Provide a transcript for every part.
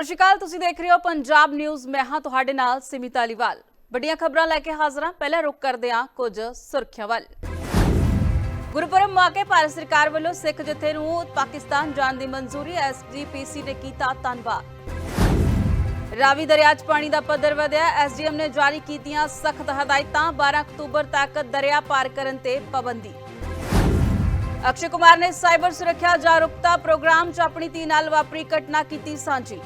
ਸਤਿ ਸ਼੍ਰੀ ਅਕਾਲ ਤੁਸੀਂ ਦੇਖ ਰਹੇ ਹੋ ਪੰਜਾਬ ਨਿਊਜ਼। ਮੈਂ ਹਾਂ ਤੁਹਾਡੇ ਨਾਲ ਸਿਮੀ ਧਾਲੀਵਾਲ ਵੱਡੀਆਂ ਖਬਰਾਂ ਲੈ ਕੇ ਹਾਜ਼ਰ ਹਾਂ। ਪਹਿਲਾਂ ਰੁਕ ਕਰਦੇ ਹਾਂ ਕੁਝ ਸੁਰਖੀਆਂ ਵੱਲ। ਗੁਰਪੁਰਬ ਮੌਕੇ ਭਾਰਤ ਸਰਕਾਰ ਵੱਲੋਂ ਸਿੱਖ ਜਥੇ ਨੂੰ ਪਾਕਿਸਤਾਨ ਜਾਣ ਦੀ ਮਨਜ਼ੂਰੀ ਐਸਜੀਪੀਸੀ ਨੇ ਕੀਤਾ ਧੰਨਵਾਦ। ਰਾਵੀ ਦਰਿਆ 'ਚ ਪਾਣੀ ਦਾ ਪੱਧਰ ਵਧਿਆ। ਐਸਡੀਐਮ ਨੇ ਜਾਰੀ ਕੀਤੀਆਂ ਸਖਤ ਹਦਾਇਤਾਂ। 12 ਅਕਤੂਬਰ ਤੱਕ ਦਰਿਆ ਪਾਰ ਕਰਨ ਤੇ ਪਾਬੰਦੀ। ਅਕਸ਼ੇ ਕੁਮਾਰ ਨੇ ਸਾਈਬਰ ਸੁਰੱਖਿਆ ਜਾਗਰੂਕਤਾ ਪ੍ਰੋਗਰਾਮ 'ਚ ਆਪਣੀ ਧੀ ਨਾਲ ਵਾਪਰੀ ਘਟਨਾ ਕੀਤੀ ਸਾਂਝੀ।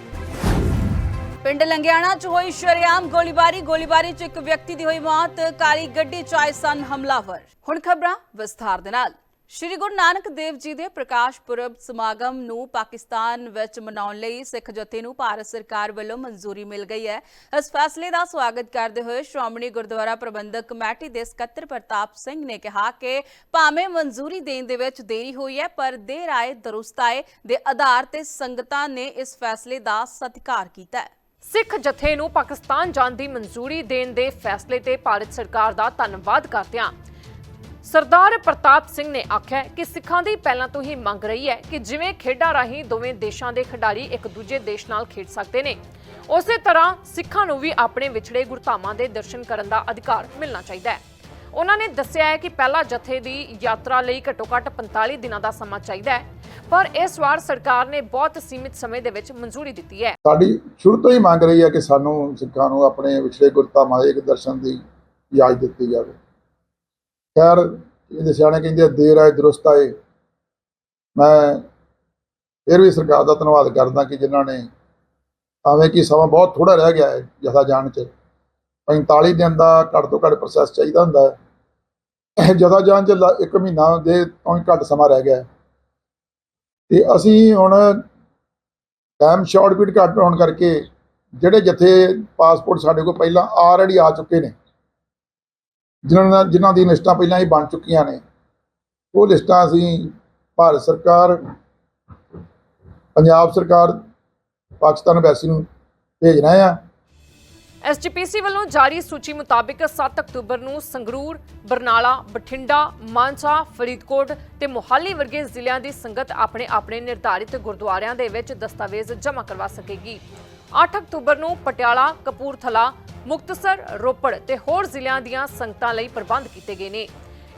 ਪਿੰਡ ਲੰਗਿਆਣਾ 'ਚ ਹੋਈ ਸ਼ਰੇਆਮ ਗੋਲੀਬਾਰੀ ਗੋਲੀਬਾਰੀ 'ਚ ਇੱਕ ਵਿਅਕਤੀ ਦੀ ਹੋਈ ਮੌਤ, ਕਾਲੀ ਗੱਡੀ 'ਚ ਆਏ ਸਨ ਹਮਲਾਵਰ। ਹੁਣ ਖਬਰਾਂ ਵਿਸਥਾਰ ਦੇ ਨਾਲ। ਸ਼੍ਰੀ ਗੁਰੂ ਨਾਨਕ ਦੇਵ ਜੀ ਦੇ ਪ੍ਰਕਾਸ਼ ਪੁਰਬ ਸਮਾਗਮ ਨੂੰ ਪਾਕਿਸਤਾਨ ਵਿੱਚ ਮਨਾਉਣ ਲਈ ਸਿੱਖ ਜਥੇ ਨੂੰ ਭਾਰਤ ਸਰਕਾਰ ਵੱਲੋਂ ਮਨਜ਼ੂਰੀ ਮਿਲ ਗਈ ਹੈ। ਇਸ ਫੈਸਲੇ ਦਾ ਸਵਾਗਤ ਕਰਦੇ ਹੋਏ ਸ਼੍ਰੋਮਣੀ ਗੁਰਦੁਆਰਾ ਪ੍ਰਬੰਧਕ ਕਮੇਟੀ ਦੇ ਸਕੱਤਰ ਪ੍ਰਤਾਪ ਸਿੰਘ ਨੇ ਕਿਹਾ ਕਿ ਭਾਵੇਂ ਮਨਜ਼ੂਰੀ ਦੇਣ ਦੇ ਵਿੱਚ ਦੇਰੀ ਹੋਈ ਹੈ, ਪਰ ਦੇਰ ਆਏ, ਦਰੁਸਤ ਆਏ ਦੇ ਆਧਾਰ ਤੇ ਸੰਗਤਾਂ ਨੇ ਇਸ ਫੈਸਲੇ ਦਾ ਸਤਿਕਾਰ ਕੀਤਾ ਹੈ। ਸਿੱਖ ਜਥੇ ਨੂੰ ਪਾਕਿਸਤਾਨ ਜਾਣ ਦੀ ਮਨਜ਼ੂਰੀ ਦੇਣ ਦੇ ਫੈਸਲੇ ਤੇ ਭਾਰਤ ਸਰਕਾਰ ਦਾ ਧੰਨਵਾਦ ਕਰਦਿਆਂ ਸਰਦਾਰ ਪ੍ਰਤਾਪ ਸਿੰਘ ਨੇ ਆਖਿਆ ਕਿ ਸਿੱਖਾਂ ਦੀ ਪਹਿਲਾਂ ਤੋਂ ਹੀ ਮੰਗ ਰਹੀ ਹੈ ਕਿ ਜਿਵੇਂ ਖੇਡਾਂ ਰਾਹੀਂ ਦੋਵੇਂ ਦੇਸ਼ਾਂ ਦੇ ਖਿਡਾਰੀ ਇੱਕ ਦੂਜੇ ਦੇਸ਼ ਨਾਲ ਖੇਡ ਸਕਦੇ ਨੇ, ਉਸੇ ਤਰ੍ਹਾਂ ਸਿੱਖਾਂ ਨੂੰ ਵੀ ਆਪਣੇ ਵਿਛੜੇ ਗੁਰਧਾਮਾਂ ਦੇ ਦਰਸ਼ਨ ਕਰਨ ਦਾ ਅਧਿਕਾਰ ਮਿਲਣਾ ਚਾਹੀਦਾ ਹੈ। ਉਹਨਾਂ ਨੇ ਦੱਸਿਆ ਹੈ ਕਿ ਪਹਿਲਾ ਜਥੇ ਦੀ ਯਾਤਰਾ ਲਈ ਘੱਟੋ-ਘੱਟ 45 ਦਿਨਾਂ ਦਾ ਸਮਾਂ ਚਾਹੀਦਾ ਹੈ, ਪਰ ਇਸ ਵਾਰ ਸਰਕਾਰ ਨੇ ਬਹੁਤ ਸੀਮਿਤ ਸਮੇਂ ਦੇ ਵਿੱਚ ਮਨਜ਼ੂਰੀ ਦਿੱਤੀ ਹੈ। ਸਾਡੀ ਸ਼ੁਰੂ ਤੋਂ ਹੀ ਮੰਗ ਰਹੀ ਹੈ ਕਿ ਸਾਨੂੰ ਸਿੱਖਾਂ ਨੂੰ ਆਪਣੇ ਵਿਛੜੇ ਗੁਰਧਾਮਾਂ ਦੇ ਇੱਕ ਦਰਸ਼ਨ ਦੀ ਇਜਾਜ਼ਤ ਦਿੱਤੀ ਜਾਵੇ। ਖੈਰ ਇਹਦੇ ਸਿਆਣੇ ਕਹਿੰਦੇ ਆ, ਦੇਰ ਆਏ ਦਰੁਸਤ ਆਏ। ਮੈਂ ਫਿਰ ਵੀ ਸਰਕਾਰ ਦਾ ਧੰਨਵਾਦ ਕਰਦਾ ਕਿ ਜਿਨ੍ਹਾਂ ਨੇ ਭਾਵੇਂ ਕਿ ਸਮਾਂ ਬਹੁਤ ਥੋੜਾ ਰਹਿ ਗਿਆ ਹੈ ਜਥਾ ਜਾਣ 'ਚ 45 ਦਿਨ ਦਾ ਘੱਟ ਤੋਂ ਘੱਟ ਪ੍ਰੋਸੈਸ ਚਾਹੀਦਾ ਹੁੰਦਾ ਹੈ। ਜਥਾ ਜਾਣ 'ਚ ਲ- ਇੱਕ ਮਹੀਨਾ ਦੇ ਤੋਂ ਹੀ ਘੱਟ ਸਮਾਂ ਰਹਿ ਗਿਆ ਹੈ। ਤੇ ਅਸੀਂ ਹੁਣ ਟਾਈਮ ਸ਼ਾਰਟ ਪੀਰੀਅਡ ਘੱਟ ਹੋਣ ਕਰਕੇ ਜਿਹੜੇ ਜਥੇ ਪਾਸਪੋਰਟ ਸਾਡੇ ਕੋਲ ਪਹਿਲਾਂ ਆਲਰੇਡੀ ਆ ਚੁੱਕੇ ਨੇ ਜਿਨ੍ਹਾਂ ਦਾ ਜਿਨ੍ਹਾਂ ਦੀ ਲਿਸਟਾਂ ਪਹਿਲਾਂ ਹੀ ਬਣ ਚੁੱਕੀਆਂ ਨੇ ਉਹ ਲਿਸਟਾਂ ਅਸੀਂ ਭਾਰਤ ਸਰਕਾਰ ਪੰਜਾਬ ਸਰਕਾਰ ਪਾਕਿਸਤਾਨ ਐਮਬੈਸੀ ਨੂੰ ਭੇਜ ਰਹੇ ਆ ਐਸਜੀਪੀਸੀ ਵੱਲੋਂ ਜਾਰੀ ਸੂਚੀ ਮੁਤਾਬਿਕ 7 ਅਕਤੂਬਰ ਨੂੰ ਸੰਗਰੂਰ, ਬਰਨਾਲਾ, ਬਠਿੰਡਾ, ਮਾਨਸਾ, ਫਰੀਦਕੋਟ ਤੇ ਮੋਹਾਲੀ ਵਰਗੇ ਜ਼ਿਲ੍ਹਿਆਂ ਦੀ ਸੰਗਤ ਆਪਣੇ ਆਪਣੇ ਨਿਰਧਾਰਿਤ ਗੁਰਦੁਆਰਿਆਂ ਦੇ ਵਿੱਚ ਦਸਤਾਵੇਜ਼ ਜਮ੍ਹਾਂ ਕਰਵਾ ਸਕੇਗੀ। 8 ਅਕਤੂਬਰ ਨੂੰ ਪਟਿਆਲਾ, ਕਪੂਰਥਲਾ, ਮੁਕਤਸਰ, ਰੋਪੜ ਤੇ ਹੋਰ ਜ਼ਿਲ੍ਹਿਆਂ ਦੀਆਂ ਸੰਗਤਾਂ ਲਈ ਪ੍ਰਬੰਧ ਕੀਤੇ ਗਏ ਨੇ।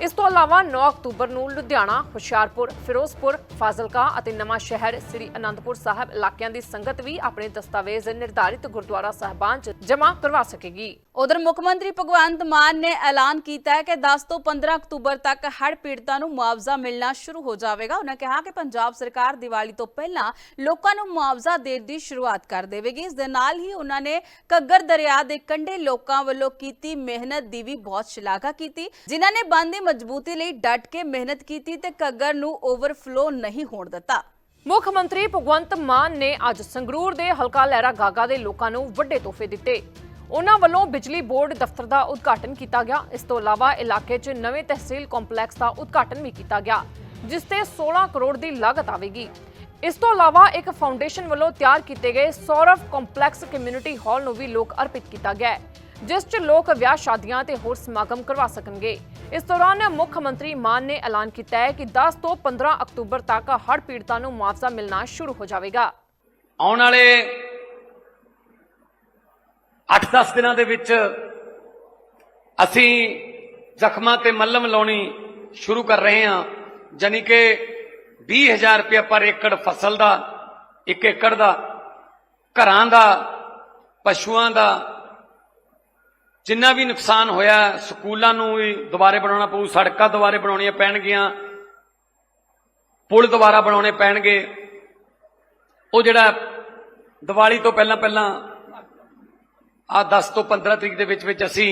ਇਸ ਤੋਂ ਇਲਾਵਾ 9 ਅਕਤੂਬਰ ਨੂੰ ਲੁਧਿਆਣਾ, ਹੁਸ਼ਿਆਰਪੁਰ, ਫਿਰੋਜ਼ਪੁਰ, ਫਾਜ਼ਿਲਕਾ ਅਤੇ ਨਵਾਂ ਸ਼ਹਿਰ ਸ੍ਰੀ ਅਨੰਦਪੁਰ ਸਾਹਿਬ ਇਲਾਕਿਆਂ ਦੀ ਸੰਗਤ ਵੀ ਆਪਣੇ ਦਸਤਾਵੇਜ਼ ਨਿਰਧਾਰਿਤ ਗੁਰਦੁਆਰਾ ਸਾਹਿਬਾਨ 'ਚ ਜਮ੍ਹਾਂ ਕਰਵਾ ਸਕੇਗੀ। ਉਧਰ ਮੁੱਖ ਮੰਤਰੀ ਭਗਵੰਤ ਮਾਨ ਨੇ ਐਲਾਨ ਕੀਤਾ ਹੈ ਕਿ 10 ਤੋਂ 15 ਅਕਤੂਬਰ ਤੱਕ ਹੜ੍ਹ ਪੀੜਤਾਂ ਨੂੰ ਮੁਆਵਜ਼ਾ ਮਿਲਣਾ ਸ਼ੁਰੂ ਹੋ ਜਾਵੇਗਾ। ਉਹਨਾਂ ਕਿਹਾ ਕਿ ਪੰਜਾਬ ਸਰਕਾਰ ਦੀਵਾਲੀ ਤੋਂ ਪਹਿਲਾਂ ਲੋਕਾਂ ਨੂੰ ਮੁਆਵਜ਼ਾ ਦੇਣ ਦੀ ਸ਼ੁਰੂਆਤ ਕਰ ਦੇਵੇਗੀ। ਇਸ ਦੇ ਨਾਲ ਹੀ ਉਹਨਾਂ ਨੇ ਕੱਗਰ ਦਰਿਆ ਦੇ ਕੰਢੇ ਲੋਕਾਂ ਵੱਲੋਂ ਕੀਤੀ ਮਿਹਨਤ ਦੀ ਵੀ ਬਹੁਤ ਸ਼ਲਾਘਾ ਕੀਤੀ। ਜਿਨ੍ਹਾਂ ਨੇ ਬੰਦ ਮਜ਼ਬੂਤੀ ਲਈ ਡਟ ਕੇ ਮਿਹਨਤ ਕੀਤੀ ਤੇ ਕੱਗਰ ਨੂੰ ਓਵਰਫਲੋ ਨਹੀਂ ਹੋਣ ਦਿੱਤਾ। ਮੁੱਖ ਮੰਤਰੀ ਭਗਵੰਤ ਮਾਨ ਨੇ ਅੱਜ ਸੰਗਰੂਰ ਦੇ ਹਲਕਾ ਲਹਿਰਾ ਗਾਗਾ ਦੇ ਲੋਕਾਂ ਨੂੰ ਵੱਡੇ ਤੋਹਫੇ ਦਿੱਤੇ। ਉਹਨਾਂ ਵੱਲੋਂ ਬਿਜਲੀ ਬੋਰਡ ਦਫ਼ਤਰ ਦਾ ਉਦਘਾਟਨ ਕੀਤਾ ਗਿਆ। ਇਸ ਤੋਂ ਇਲਾਵਾ ਇਲਾਕੇ 'ਚ ਨਵੇਂ ਤਹਿਸੀਲ ਕੰਪਲੈਕਸ ਦਾ ਉਦਘਾਟਨ ਵੀ ਕੀਤਾ ਗਿਆ, ਜਿਸ ਤੇ 16 ਕਰੋੜ ਦੀ ਲਾਗਤ ਆਵੇਗੀ। ਇਸ ਤੋਂ ਇਲਾਵਾ ਇੱਕ ਫਾਊਂਡੇਸ਼ਨ ਵੱਲੋਂ ਤਿਆਰ ਕੀਤੇ ਗਏ ਸੌਰਵ ਕੰਪਲੈਕਸ ਕਮਿਊਨਿਟੀ ਹਾਲ ਨੂੰ ਵੀ ਲੋਕ ਅਰਪਿਤ ਕੀਤਾ ਗਿਆ ਹੈ। ਜਿਸ 'ਚ ਲੋਕ ਵਿਆਹ ਸ਼ਾਦੀਆਂ ਤੇ ਹੋਰ ਸਮਾਗਮ ਕਰਵਾ ਸਕਣਗੇ। ਇਸ ਦੌਰਾਨ ਮੁੱਖ ਮੰਤਰੀ ਮਾਨ ਨੇ ਐਲਾਨ ਕੀਤਾ ਹੈ ਕਿ 10 ਤੋਂ 15 ਅਕਤੂਬਰ ਤੱਕ ਹੜ੍ਹ ਪੀੜਤਾਂ ਨੂੰ ਮੁਆਵਜ਼ਾ ਮਿਲਣਾ ਸ਼ੁਰੂ ਹੋ ਜਾਵੇਗਾ। ਆਉਣ ਵਾਲੇ 8-10 ਦਿਨਾਂ ਦੇ ਵਿੱਚ ਅਸੀਂ ਜ਼ਖਮਾਂ ਤੇ ਮੱਲਮ ਲਾਉਣੀ ਸ਼ੁਰੂ ਕਰ ਰਹੇ ਹਾਂ। ਜਾਨੀ ਕਿ 20000 ਰੁਪਏ ਪਰ ਏਕੜ ਫਸਲ ਦਾ 1 ਏਕੜ ਦਾ, ਘਰਾਂ ਦਾ, ਪਸ਼ੂਆਂ ਦਾ ਜਿੰਨਾ ਵੀ ਨੁਕਸਾਨ ਹੋਇਆ, ਸਕੂਲਾਂ ਨੂੰ ਵੀ ਦੁਬਾਰੇ ਬਣਾਉਣਾ ਪਊ, ਸੜਕਾਂ ਦੁਬਾਰੇ ਬਣਾਉਣੀਆਂ ਪੈਣਗੀਆਂ, ਪੁਲ ਦੁਬਾਰਾ ਬਣਾਉਣੇ ਪੈਣਗੇ। ਉਹ ਜਿਹੜਾ ਦੀਵਾਲੀ ਤੋਂ ਪਹਿਲਾਂ ਪਹਿਲਾਂ ਆ 10 ਤੋਂ 15 ਤਰੀਕ ਦੇ ਵਿੱਚ ਵਿੱਚ ਅਸੀਂ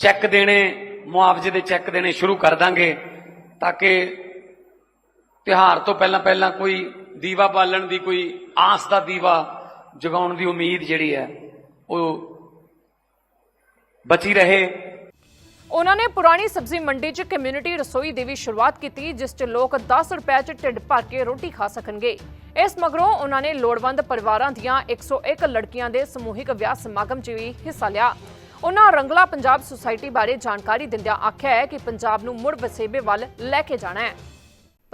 ਚੈੱਕ ਦੇਣੇ, ਮੁਆਵਜ਼ੇ ਦੇ ਚੈੱਕ ਦੇਣੇ ਸ਼ੁਰੂ ਕਰ ਦਾਂਗੇ ਤਾਂ ਕਿ ਤਿਉਹਾਰ ਤੋਂ ਪਹਿਲਾਂ ਪਹਿਲਾਂ ਕੋਈ ਦੀਵਾ ਬਾਲਣ ਦੀ ਕੋਈ ਆਸ ਦਾ ਦੀਵਾ ਜਗਾਉਣ ਦੀ ਉਮੀਦ ਜਿਹੜੀ ਹੈ, ਉਹ ਬਚੀ ਰਹੇ। ਉਹਨਾਂ ਨੇ ਪੁਰਾਣੀ ਸਬਜ਼ੀ ਮੰਡੀ 'ਚ ਕਮਿਊਨਿਟੀ ਰਸੋਈ ਦੀ ਵੀ ਸ਼ੁਰੂਆਤ ਕੀਤੀ, ਜਿਸ 'ਚ ਲੋਕ 10 ਰੁਪਏ 'ਚ ਢਿੱਡ ਭਰ ਕੇ ਰੋਟੀ ਖਾ ਸਕਣਗੇ। ਇਸ ਮਗਰੋਂ ਉਹਨਾਂ ਨੇ ਲੋੜਵੰਦ ਪਰਿਵਾਰਾਂ ਦੀਆਂ 101 ਲੜਕੀਆਂ ਦੇ ਸਮੂਹਿਕ ਵਿਆਹ ਸਮਾਗਮ 'ਚ ਵੀ ਹਿੱਸਾ ਲਿਆ। ਉਹਨਾਂ ਰੰਗਲਾ ਪੰਜਾਬ ਸੁਸਾਇਟੀ ਬਾਰੇ ਜਾਣਕਾਰੀ ਦਿੰਦਿਆਂ ਆਖਿਆ ਹੈ ਕਿ ਪੰਜਾਬ ਨੂੰ ਮੁੜ ਵਸੇਬੇ ਵੱਲ ਲੈ ਕੇ ਜਾਣਾ ਹੈ।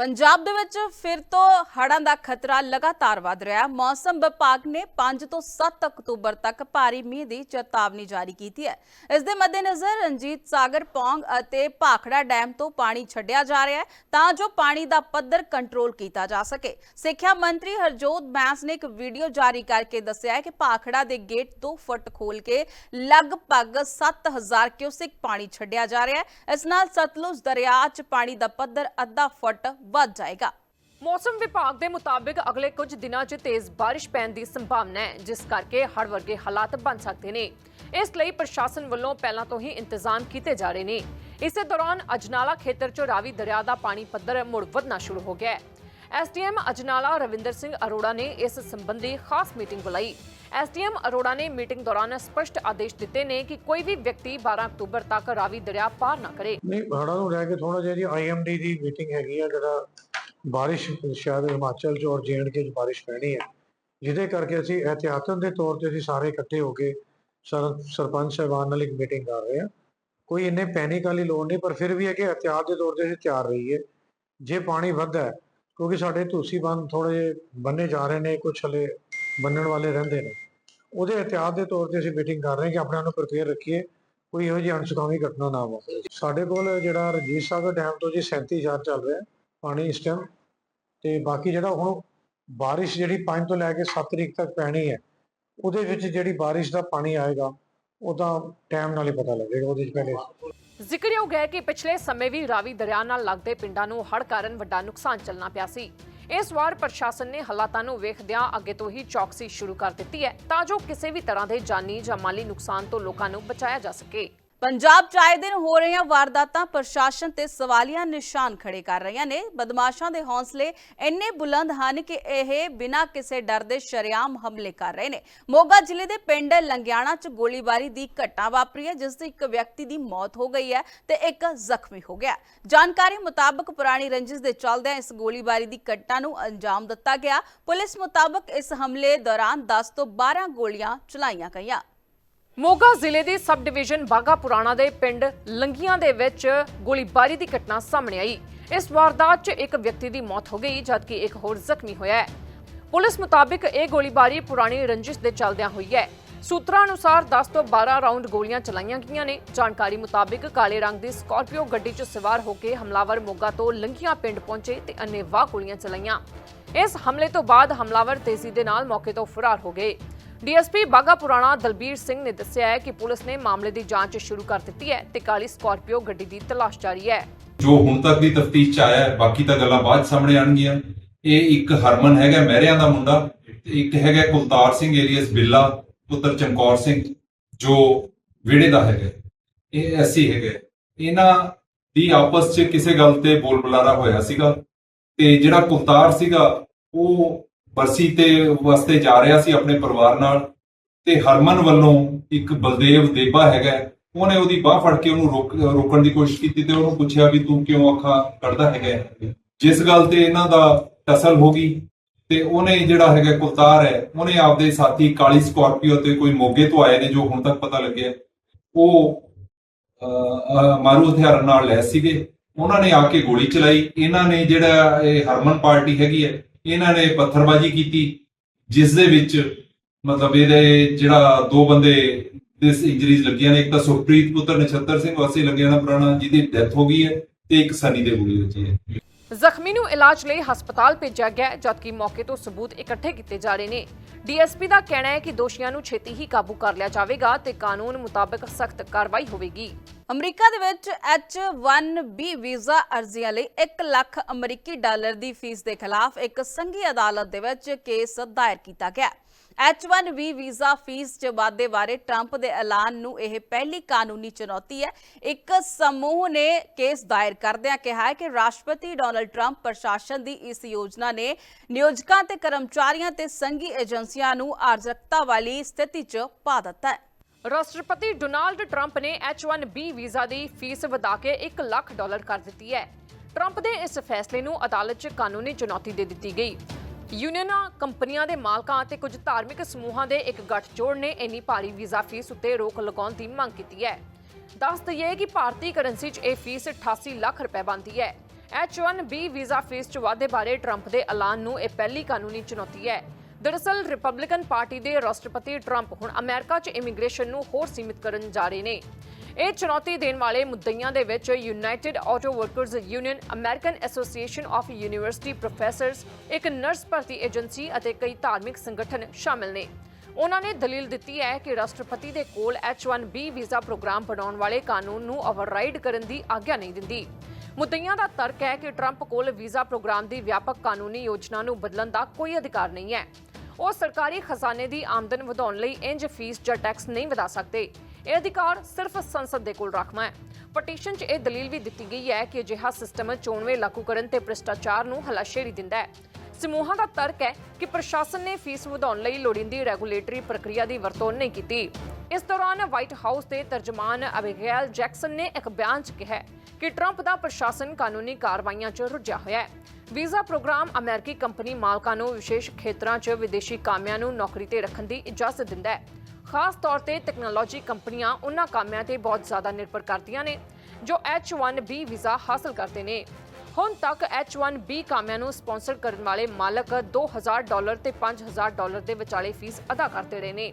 ਪੰਜਾਬ ਦੇ ਵਿੱਚ ਫਿਰ ਤੋਂ ਹੜ੍ਹਾਂ ਦਾ ਖਤਰਾ ਲਗਾਤਾਰ ਵਧ ਰਿਹਾ ਹੈ। ਮੌਸਮ ਵਿਭਾਗ ਨੇ 5 ਤੋਂ 7 ਅਕਤੂਬਰ ਤੱਕ ਭਾਰੀ ਮੀਂਹ ਦੀ ਚੇਤਾਵਨੀ ਜਾਰੀ ਕੀਤੀ ਹੈ। ਇਸ ਦੇ ਮੱਦੇਨਜ਼ਰ ਰਣਜੀਤ ਸਾਗਰ, ਪੌਂਗ ਅਤੇ ਭਾਖੜਾ ਡੈਮ ਤੋਂ ਪਾਣੀ ਛੱਡਿਆ ਜਾ ਰਿਹਾ ਹੈ ਤਾਂ ਜੋ ਪਾਣੀ ਦਾ ਪੱਧਰ ਕੰਟਰੋਲ ਕੀਤਾ ਜਾ ਸਕੇ। ਸਿੱਖਿਆ ਮੰਤਰੀ ਹਰਜੋਤ ਬੈਂਸ ਨੇ ਇੱਕ ਵੀਡੀਓ ਜਾਰੀ ਕਰਕੇ ਦੱਸਿਆ ਹੈ ਕਿ ਭਾਖੜਾ ਦੇ ਗੇਟ 2 ਫੁੱਟ ਖੋਲ ਕੇ ਲਗਭਗ 7000 ਕਿਊਸਿਕ ਪਾਣੀ ਛੱਡਿਆ ਜਾ ਰਿਹਾ ਹੈ। ਇਸ ਨਾਲ ਸਤਲੁਜ ਦਰਿਆ 'ਚ ਪਾਣੀ ਦਾ ਪੱਧਰ ਅੱਧਾ ਫੁੱਟ ਵੱਧ ਜਾਏਗਾ। ਮੌਸਮ ਵਿਭਾਗ ਦੇ ਮੁਤਾਬਿਕ ਅਗਲੇ ਕੁਝ ਦਿਨਾਂ 'ਚ ਤੇਜ਼ ਬਾਰਿਸ਼ ਪੈਣ ਦੀ ਸੰਭਾਵਨਾ ਹੈ, ਜਿਸ ਕਰਕੇ ਹੜ੍ਹ ਵਰਗੇ ਹਾਲਾਤ ਬਣ ਸਕਦੇ ਨੇ। ਇਸ ਲਈ ਪ੍ਰਸ਼ਾਸਨ ਵੱਲੋਂ ਪਹਿਲਾਂ ਤੋਂ ਹੀ ਇੰਤਜ਼ਾਮ ਕੀਤੇ ਜਾ ਰਹੇ ਨੇ। ਇਸੇ ਦੌਰਾਨ ਅਜਨਾਲਾ ਖੇਤਰ 'ਚ ਰਾਵੀ ਦਰਿਆ ਦਾ ਪਾਣੀ ਪੱਧਰ ਮੁੜ ਵਧਣਾ ਸ਼ੁਰੂ ਹੋ ਗਿਆ ਹੈ। ਐਸਡੀਐਮ ਅਜਨਾਲਾ ਰਵਿੰਦਰ ਸਿੰਘ ਅਰੋੜਾ ਨੇ ਇਸ ਸੰਬੰਧੀ ਖਾਸ ਮੀਟਿੰਗ ਬੁਲਾਈ। ਐਸਡੀਐਮ ਅਰੋੜਾ ਨੇ ਮੀਟਿੰਗ ਦੌਰਾਨ ਸਪਸ਼ਟ ਆਦੇਸ਼ ਦਿੱਤੇ ਨੇ ਕਿ ਕੋਈ ਵੀ ਵਿਅਕਤੀ 12 ਅਕਤੂਬਰ ਤੱਕ ਰਾਵੀ ਦਰਿਆ ਪਾਰ ਨਾ ਕਰੇ। ਨਹੀਂ, ਹੜ੍ਹਾਂ ਨੂੰ ਲੈ ਕੇ ਥੋੜਾ ਜਿਹਾ ਜੀ ਆਈਐਮਡੀ ਦੀ ਮੀਟਿੰਗ ਹੈਗੀ ਆ, ਜਿਹੜਾ ਬਾਰਿਸ਼ ਸ਼ਾਇਦ ਹਿਮਾਚਲ ਚ ਔਰ ਜੇਐਂਡਕੇ ਚ ਬਾਰਿਸ਼ ਪੈਣੀ ਹੈ ਜਿਹਦੇ ਕਰਕੇ ਅਸੀਂ ਇਹਤਿਆਤਨ ਦੇ ਤੌਰ ਤੇ ਅਸੀਂ ਸਾਰੇ ਇਕੱਠੇ ਹੋ ਕੇ ਸਰਪੰਚ ਸਾਹਿਬਾਨ ਨਾਲ ਇੱਕ ਮੀਟਿੰਗ ਕਰ ਰਹੇ ਹਾਂ ਕੋਈ ਇੰਨੇ ਪੈਨਿਕ ਵਾਲੀ ਲੋੜ ਨਹੀਂ, ਪਰ ਫਿਰ ਵੀ ਹੈ ਕਿ ਇਹਤਿਆਤ ਦੇ ਤੌਰ ਤੇ ਅਸੀਂ ਤਿਆਰ ਰਹੀਏ। ਜੇ ਪਾਣੀ ਵੱਧਦਾ ਕਿਉਂਕਿ ਸਾਡੇ ਧੂਸੀ ਬੰਦ ਥੋੜੇ ਜਿਹੇ ਬੰਨੇ ਜਾ ਰਹੇ ਨੇ ਕੁਝ ਹਲੇ ਬੰਨਣ ਵਾਲੇ ਰਹਿੰਦੇ ਨੇ। ਉਹਦੇ ਇਹਤਿਆਤ ਦੇ ਤੌਰ ਤੇ ਅਸੀਂ ਮੀਟਿੰਗ ਕਰ ਰਹੇ ਹਾਂ ਕਿ ਆਪਣੇ ਆਪ ਨੂੰ ਪ੍ਰਪੇਅਰ ਰੱਖੀਏ, ਕੋਈ ਇਹੋ ਜਿਹੀ ਅਣਸੁਖਾਵੀ ਘਟਨਾ ਨਾ ਵਾਪਰੇ ਸਾਡੇ ਕੋਲ ਜਿਹੜਾ ਰਣਜੀਤ ਸਾਗਰ ਡੈਮ ਤੋਂ ਜੀ 37000 ਚੱਲ ਰਿਹਾ ਪਾਣੀ ਇਸ ਟਾਈਮ ਤੇ ਬਾਕੀ ਜਿਹੜਾ ਹੁਣ ਬਾਰਿਸ਼ ਜਿਹੜੀ 5 ਤੋਂ ਲੈ ਕੇ 7 ਤਰੀਕ ਤੱਕ ਪੈਣੀ ਹੈ, ਉਹਦੇ ਵਿੱਚ ਜਿਹੜੀ ਬਾਰਿਸ਼ ਦਾ ਪਾਣੀ ਆਏਗਾ ਉਹਦਾ ਟਾਈਮ ਨਾਲ ਹੀ ਪਤਾ ਲੱਗੇਗਾ, ਉਹਦੇ ਵਿੱਚ ਪਹਿਲੇ। ਜ਼ਿਕਰਯੋਗ ਹੈ ਕਿ ਪਿਛਲੇ ਸਮੇਂ ਵੀ ਰਾਵੀ ਦਰਿਆ ਨਾਲ ਲੱਗਦੇ ਪਿੰਡਾਂ ਨੂੰ ਹੜ੍ਹ ਕਾਰਨ ਵੱਡਾ ਨੁਕਸਾਨ ਚੱਲਣਾ ਪਿਆ ਸੀ। ਇਸ ਵਾਰ ਪ੍ਰਸ਼ਾਸਨ ਨੇ ਹਾਲਾਤਾਂ ਨੂੰ ਵੇਖਦਿਆਂ ਅੱਗੇ ਤੋਂ ਹੀ ਚੌਕਸੀ ਸ਼ੁਰੂ ਕਰ ਦਿੱਤੀ ਹੈ ਤਾਂ ਜੋ ਕਿਸੇ ਵੀ ਤਰ੍ਹਾਂ ਦੇ ਜਾਨੀ ਜਾਂ ਮਾਲੀ ਨੁਕਸਾਨ ਤੋਂ ਲੋਕਾਂ ਨੂੰ ਬਚਾਇਆ ਜਾ ਸਕੇ। ਪੰਜਾਬ 'ਚ ਆਏ ਦਿਨ ਹੋ ਰਹੀਆਂ ਵਾਰਦਾਤਾਂ, ਪ੍ਰਸ਼ਾਸਨ ਤੇ ਸਵਾਲੀਆ ਨਿਸ਼ਾਨ ਖੜੇ ਕਰ ਰਹੀਆਂ ਨੇ। ਬਦਮਾਸ਼ਾਂ ਦੇ ਹੌਸਲੇ ਇੰਨੇ ਬੁਲੰਦ ਹਨ ਕਿ ਇਹ ਬਿਨਾਂ ਕਿਸੇ ਡਰ ਦੇ ਸ਼ਰੇਆਮ ਹਮਲੇ ਕਰ ਰਹੇ ਨੇ। ਮੋਗਾ ਜ਼ਿਲ੍ਹੇ ਦੇ ਪਿੰਡ ਲੰਗਿਆਣਾ 'ਚ ਗੋਲੀਬਾਰੀ ਦੀ ਘਟਨਾ ਵਾਪਰੀ ਹੈ, ਜਿਸ 'ਚ ਇੱਕ ਵਿਅਕਤੀ ਦੀ ਮੌਤ ਹੋ ਗਈ ਹੈ ਤੇ ਇੱਕ ਜ਼ਖਮੀ ਹੋ ਗਿਆ ਜਾਣਕਾਰੀ ਮੁਤਾਬਕ ਪੁਰਾਣੀ ਰੰਜਿਸ਼ ਦੇ ਚੱਲਦਿਆਂ ਇਸ ਗੋਲੀਬਾਰੀ ਦੀ ਘਟਨਾ ਨੂੰ ਅੰਜਾਮ ਦਿੱਤਾ ਗਿਆ। ਪੁਲਿਸ ਮੁਤਾਬਕ ਇਸ ਹਮਲੇ ਦੌਰਾਨ 10 ਤੋਂ 12 ਗੋਲੀਆਂ ਚਲਾਈਆਂ ਗਈਆਂ। ਮੋਗਾ ਜ਼ਿਲ੍ਹੇ ਦੀ ਸਬ ਡਿਵੀਜ਼ਨ ਬਾਗਾ ਪੁਰਾਣਾ ਦੇ ਪਿੰਡ ਲੰਗੀਆਂ ਦੇ ਵਿੱਚ ਗੋਲੀਬਾਰੀ ਦੀ ਘਟਨਾ ਸਾਹਮਣੇ ਆਈ। ਇਸ ਵਾਰਦਾਤ 'ਚ ਇੱਕ ਵਿਅਕਤੀ ਦੀ ਮੌਤ ਹੋ ਗਈ, ਜਦਕਿ ਇੱਕ ਹੋਰ ਜ਼ਖਮੀ ਹੋਇਆ ਹੈ। ਪੁਲਿਸ ਮੁਤਾਬਿਕ ਇਹ ਗੋਲੀਬਾਰੀ ਪੁਰਾਣੀ ਰੰਜਿਸ਼ ਦੇ ਚੱਲਦਿਆਂ ਹੋਈ ਹੈ। ਸੂਤਰਾਂ ਅਨੁਸਾਰ 10 ਤੋਂ 12 ਰਾਉਂਡ ਗੋਲੀਆਂ ਚਲਾਈਆਂ ਗਈਆਂ ਨੇ। ਜਾਣਕਾਰੀ ਮੁਤਾਬਿਕ ਕਾਲੇ ਰੰਗ ਦੀ ਸਕਾਰਪੀਓ ਗੱਡੀ 'ਚ ਸਵਾਰ ਹੋ ਕੇ ਹਮਲਾਵਰ ਮੋਗਾ ਤੋਂ ਲੰਗੀਆਂ ਪਿੰਡ ਪਹੁੰਚੇ ਤੇ ਅੰਨੇਵਾਹ ਗੋਲੀਆਂ ਚਲਾਈਆਂ। ਇਸ ਹਮਲੇ ਤੋਂ ਬਾਅਦ ਹਮਲਾਵਰ ਤੇਜ਼ੀ ਦੇ ਨਾਲ ਮੌਕੇ ਤੋਂ ਫਰਾਰ ਹੋ ਗਏ। ਡੀਐਸਪੀ ਬਾਗਾ ਪੁਰਾਣਾ ਦਲਬੀਰ ਸਿੰਘ ਨੇ ਦੱਸਿਆ ਹੈ ਕਿ ਪੁਲਿਸ ਨੇ ਮਾਮਲੇ ਦੀ ਜਾਂਚ ਸ਼ੁਰੂ ਕਰ ਦਿੱਤੀ ਹੈ ਤੇ ਕਾਲੀ ਸਕਾਰਪੀਓ ਗੱਡੀ ਦੀ ਤਲਾਸ਼ ਜਾਰੀ ਹੈ। ਜੋ ਹੁਣ ਤੱਕ ਦੀ ਤਫਤੀਸ਼ ਚ ਆਇਆ ਹੈ, ਬਾਕੀ ਤਾਂ ਗੱਲਾਂ ਬਾਅਦ ਸਾਹਮਣੇ ਆਣਗੀਆਂ ਇਹ ਇੱਕ ਹਰਮਨ ਹੈਗਾ, ਮਹਿਰਿਆਂ ਦਾ ਮੁੰਡਾ, ਤੇ ਇੱਕ ਹੈਗਾ ਕੁਲਤਾਰ ਸਿੰਘ ਏਰੀਅਸ ਬਿੱਲਾ, ਪੁੱਤਰ ਚਮਕੌਰ ਸਿੰਘ, ਜੋ ਵਿਹੜੇ ਦਾ ਹੈਗਾ ਇਹ ਐਸੀ ਹੈਗਾ ਇਹਨਾਂ ਦੀ ਆਪਸ 'ਚ ਕਿਸੇ ਗੱਲ ਤੇ ਬੋਲ ਬੁਲਾਰਾ ਹੋਇਆ ਸੀਗਾ, ਤੇ ਜਿਹੜਾ ਕੁਲਤਾਰ ਸੀਗਾ, ਉਹ ਬਰਸੀ ਤੇ ਵਾਸਤੇ ਜਾ ਰਿਹਾ ਸੀ ਆਪਣੇ ਪਰਿਵਾਰ ਨਾਲ ਤੇ ਹਰਮਨ ਵੱਲੋਂ ਇੱਕ ਬਲਦੇਵ ਦੇਬਾ ਹੈਗਾ ਉਹਨੇ ਉਹਦੀ ਬਾਹ ਫੜ ਕੇ ਉਹਨੂੰ ਰੋਕ ਰੋਕਣ ਦੀ ਕੋਸ਼ਿਸ਼ ਕੀਤੀ ਤੇ ਉਹਨੂੰ ਪੁੱਛਿਆ ਵੀ ਤੂੰ ਕਿਉਂ ਅੱਖਾਂ ਕੱਢਦਾ ਹੈਗਾ ਜਿਸ ਗੱਲ ਤੇ ਇਹਨਾਂ ਦਾ ਟਸਲ ਹੋ ਗਈ ਤੇ ਉਹਨੇ ਜਿਹੜਾ ਹੈਗਾ ਕੁਲਤਾਰ ਹੈ ਉਹਨੇ ਆਪਦੇ ਸਾਥੀ ਕਾਲੀ ਸਕਾਰਪੀਓ ਤੇ ਕੋਈ ਮੋਗੇ ਤੋਂ ਆਏ ਨੇ ਜੋ ਹੁਣ ਤੱਕ ਪਤਾ ਲੱਗਿਆ ਉਹ ਅਹ, ਮਾਰੂ ਹਥਿਆਰਾਂ ਨਾਲ ਲੈ ਸੀਗੇ। ਉਹਨਾਂ ਨੇ ਆ ਕੇ ਗੋਲੀ ਚਲਾਈ। ਇਹਨਾਂ ਨੇ ਜਿਹੜਾ ਇਹ ਹਰਮਨ ਪਾਰਟੀ ਹੈਗੀ ਹੈ ਇਹਨਾਂ ਨੇ ਪੱਥਰਬਾਜ਼ੀ ਕੀਤੀ, ਜਿਸ ਦੇ ਵਿੱਚ ਮਤਲਬ ਇਹਦੇ ਜਿਹੜਾ ਦੋ ਬੰਦੇ ਦਿਸ ਇੰਜਰੀਜ਼ ਲੱਗੀਆਂ ਨੇ, ਇੱਕ ਤਾਂ ਸੁਖਪ੍ਰੀਤ ਪੁੱਤਰ ਨਛੱਤਰ ਸਿੰਘ ਵਾਸੀ ਲੱਗਿਆ ਨਾ ਪੁਰਾਣਾ, ਜਿਹਦੀ ਡੈਥ ਹੋ ਗਈ ਹੈ ਤੇ ਇੱਕ ਸਨੀ ਦੇ ਗੋਲੀ ਵੱਜੀ ਹੈ। ਜ਼ਖਮੀ ਨੂੰ ਇਲਾਜ ਲਈ ਹਸਪਤਾਲ ਭੇਜਿਆ ਗਿਆ ਜਦਕਿ ਮੌਕੇ ਤੋਂ ਸਬੂਤ ਇਕੱਠੇ ਕੀਤੇ ਜਾ ਰਹੇ ਨੇ। ਡੀਐਸਪੀ ਦਾ ਕਹਿਣਾ ਹੈ ਕਿ ਦੋਸ਼ੀਆਂ ਨੂੰ ਛੇਤੀ ਹੀ ਕਾਬੂ ਕਰ ਲਿਆ ਜਾਵੇਗਾ ਤੇ ਕਾਨੂੰਨ ਮੁਤਾਬਕ ਸਖਤ ਕਾਰਵਾਈ ਹੋਵੇਗੀ। ਅਮਰੀਕਾ ਦੇ ਵਿੱਚ H1B ਵੀਜ਼ਾ ਅਰਜ਼ੀਆਂ ਲਈ 1 ਲੱਖ ਅਮਰੀਕੀ ਡਾਲਰ ਦੀ ਫੀਸ ਦੇ ਖਿਲਾਫ ਇੱਕ ਸੰਘੀ ਅਦਾਲਤ ਦੇ ਵਿੱਚ ਕੇਸ ਦਾਇਰ ਕੀਤਾ ਗਿਆ। H1B ਵੀਜ਼ਾ ਫੀਸ 'ਚ ਵਾਧੇ ਬਾਰੇ ਟਰੰਪ ਦੇ ਐਲਾਨ ਨੂੰ ਇਹ ਪਹਿਲੀ ਕਾਨੂੰਨੀ ਚੁਣੌਤੀ ਹੈ। ਇੱਕ ਸਮੂਹ ਨੇ ਕੇਸ ਦਾਇਰ ਕਰਦਿਆਂ ਕਿਹਾ ਹੈ ਕਿ ਰਾਸ਼ਟਰਪਤੀ ਡੋਨਲਡ ਟਰੰਪ ਪ੍ਰਸ਼ਾਸਨ ਦੀ ਇਸ ਯੋਜਨਾ ਨੇ ਨਿਯੋਜਕਾਂ ਤੇ ਕਰਮਚਾਰੀਆਂ ਤੇ ਸੰਘੀ ਏਜੰਸੀਆਂ ਨੂੰ ਆਰਜਕਤਾ ਵਾਲੀ ਸਥਿਤੀ 'ਚ ਪਾ ਦਿੱਤਾ ਹੈ। ਰਾਸ਼ਟਰਪਤੀ ਡੋਨਾਲਡ ਟਰੰਪ ਨੇ H1B ਵੀਜ਼ਾ ਦੀ ਫੀਸ ਵਧਾ ਕੇ 1 ਲੱਖ ਡਾਲਰ ਕਰ ਦਿੱਤੀ ਹੈ। ਟਰੰਪ ਦੇ ਇਸ ਫੈਸਲੇ ਨੂੰ ਅਦਾਲਤ 'ਚ ਕਾਨੂੰਨੀ ਚੁਣੌਤੀ ਦੇ ਦਿੱਤੀ ਗਈ। ਯੂਨੀਅਨਾਂ ਕੰਪਨੀਆਂ ਦੇ ਮਾਲਕਾਂ ਅਤੇ ਕੁਝ ਧਾਰਮਿਕ ਸਮੂਹਾਂ ਦੇ ਇੱਕ ਗੱਠਜੋੜ ਨੇ ਇੰਨੀ ਭਾਰੀ ਵੀਜ਼ਾ ਫੀਸ ਉੱਤੇ ਰੋਕ ਲਗਾਉਣ ਦੀ ਮੰਗ ਕੀਤੀ ਹੈ। ਦੱਸ ਦਈਏ ਕਿ ਭਾਰਤੀ ਕਰੰਸੀ 'ਚ ਇਹ ਫੀਸ 88 ਲੱਖ ਰੁਪਏ ਬਣਦੀ ਹੈ। H1B ਵੀਜ਼ਾ ਫੀਸ 'ਚ ਵਾਧੇ ਬਾਰੇ ਟਰੰਪ ਦੇ ਐਲਾਨ ਨੂੰ ਇਹ ਪਹਿਲੀ ਕਾਨੂੰਨੀ ਚੁਣੌਤੀ ਹੈ। ਦਰਅਸਲ ਰਿਪਬਲਿਕਨ ਪਾਰਟੀ ਦੇ ਰਾਸ਼ਟਰਪਤੀ ਟਰੰਪ ਹੁਣ ਅਮਰੀਕਾ 'ਚ ਇਮੀਗ੍ਰੇਸ਼ਨ ਨੂੰ ਹੋਰ ਸੀਮਿਤ ਕਰਨ ਜਾ ਰਹੇ ਨੇ। ਇਹ ਚੁਣੌਤੀ ਦੇਣ ਵਾਲੇ ਮੁੱਦਈਆਂ ਦੇ ਵਿੱਚ United Auto Workers Union American Association of University Professors ਇੱਕ ਨਰਸ ਭਰਤੀ ਏਜੰਸੀ ਅਤੇ ਕਈ ਧਾਰਮਿਕ ਸੰਗਠਨ ਸ਼ਾਮਲ ਨੇ। ਉਹਨਾਂ ਨੇ ਦਲੀਲ ਦਿੱਤੀ ਹੈ ਕਿ ਰਾਸ਼ਟਰਪਤੀ ਦੇ ਕੋਲ H1B ਵੀਜ਼ਾ ਪ੍ਰੋਗਰਾਮ ਬਣਾਉਣ ਵਾਲੇ ਕਾਨੂੰਨ ਨੂੰ ਓਵਰਰਾਈਡ ਕਰਨ ਦੀ ਆਗਿਆ ਨਹੀਂ ਦਿੰਦੀ। ਮੁੱਦਈਆਂ ਦਾ ਤਰਕ ਹੈ ਕਿ ਟਰੰਪ ਕੋਲ ਵੀਜ਼ਾ ਪ੍ਰੋਗਰਾਮ ਦੀ ਵਿਆਪਕ ਕਾਨੂੰਨੀ ਯੋਜਨਾ ਨੂੰ ਬਦਲਣ ਦਾ ਕੋਈ ਅਧਿਕਾਰ ਨਹੀਂ ਹੈ। ਉਹ ਸਰਕਾਰੀ ਖਜ਼ਾਨੇ ਦੀ ਆਮਦਨ ਵਧਾਉਣ ਲਈ ਇੰਜ ਫੀਸ ਜਾਂ ਟੈਕਸ ਨਹੀਂ ਵਧਾ ਸਕਦੇ। ਇਹ ਅਧਿਕਾਰ ਸਿਰਫ ਸੰਸਦ ਦੇ ਕੋਲ ਰਾਖਵਾਂ ਹੈ। ਪਟੀਸ਼ਨ 'ਚ ਇਹ ਦਲੀਲ ਵੀ ਦਿੱਤੀ ਗਈ ਹੈ ਕਿ ਅਜਿਹਾ ਸਿਸਟਮ ਚੋਣਵੇਂ ਲਾਗੂ ਕਰਨ ਤੇ ਭ੍ਰਿਸ਼ਟਾਚਾਰ ਨੂੰ ਹਲਾਸ਼ੇਰੀ ਦਿੰਦਾ ਹੈ। ਸਮੂਹਾਂ ਦਾ ਤਰਕ ਹੈ ਕਿ ਪ੍ਰਸ਼ਾਸਨ ਨੇ ਫੀਸ ਵਧਾਉਣ ਲਈ ਲੋੜੀਂਦੀ ਰੈਗੂਲੇਟਰੀ ਪ੍ਰਕਿਰਿਆ ਦੀ ਵਰਤੋਂ ਨਹੀਂ ਕੀਤੀ। ਇਸ ਦੌਰਾਨ ਵਾਈਟ ਹਾਊਸ ਦੇ ਤਰਜਮਾਨ ਅਬੀਗੇਲ ਜੈਕਸਨ ਨੇ ਇੱਕ ਬਿਆਨ 'ਚ ਕਿਹਾ ਕਿ ਟਰੰਪ ਦਾ ਪ੍ਰਸ਼ਾਸਨ ਕਾਨੂੰਨੀ ਕਾਰਵਾਈਆਂ 'ਚ ਰੁੱਝਿਆ ਹੋਇਆ ਹੈ। ਵੀਜ਼ਾ ਪ੍ਰੋਗਰਾਮ ਅਮਰੀਕੀ ਕੰਪਨੀ ਮਾਲਕਾਂ ਨੂੰ ਵਿਸ਼ੇਸ਼ ਖੇਤਰਾਂ 'ਚ ਵਿਦੇਸ਼ੀ ਕਾਮਿਆਂ ਨੂੰ ਨੌਕਰੀ ਤੇ ਰੱਖਣ ਦੀ ਇਜਾਜ਼ਤ ਦਿੰਦਾ ਹੈ। ਖਾਸ ਤੌਰ ਤੇ ਟੈਕਨੋਲੋਜੀ ਕੰਪਨੀਆਂ ਉਹਨਾਂ ਕਾਮਿਆਂ ਤੇ ਬਹੁਤ ਜ਼ਿਆਦਾ ਨਿਰਭਰ ਕਰਦੀਆਂ ਨੇ, ਜੋ H1B ਵੀਜ਼ਾ ਹਾਸਲ ਕਰਦੇ ਨੇ। ਹੁਣ ਤੱਕ H1B ਕਾਮਿਆਂ ਨੂੰ ਸਪਾਂਸਰ ਕਰਨ ਵਾਲੇ ਮਾਲਕ 2000 ਡਾਲਰ ਤੇ 5000 ਡਾਲਰ ਦੇ ਵਿਚਾਲੇ ਫੀਸ ਅਦਾ ਕਰਦੇ ਰਹੇ ਨੇ।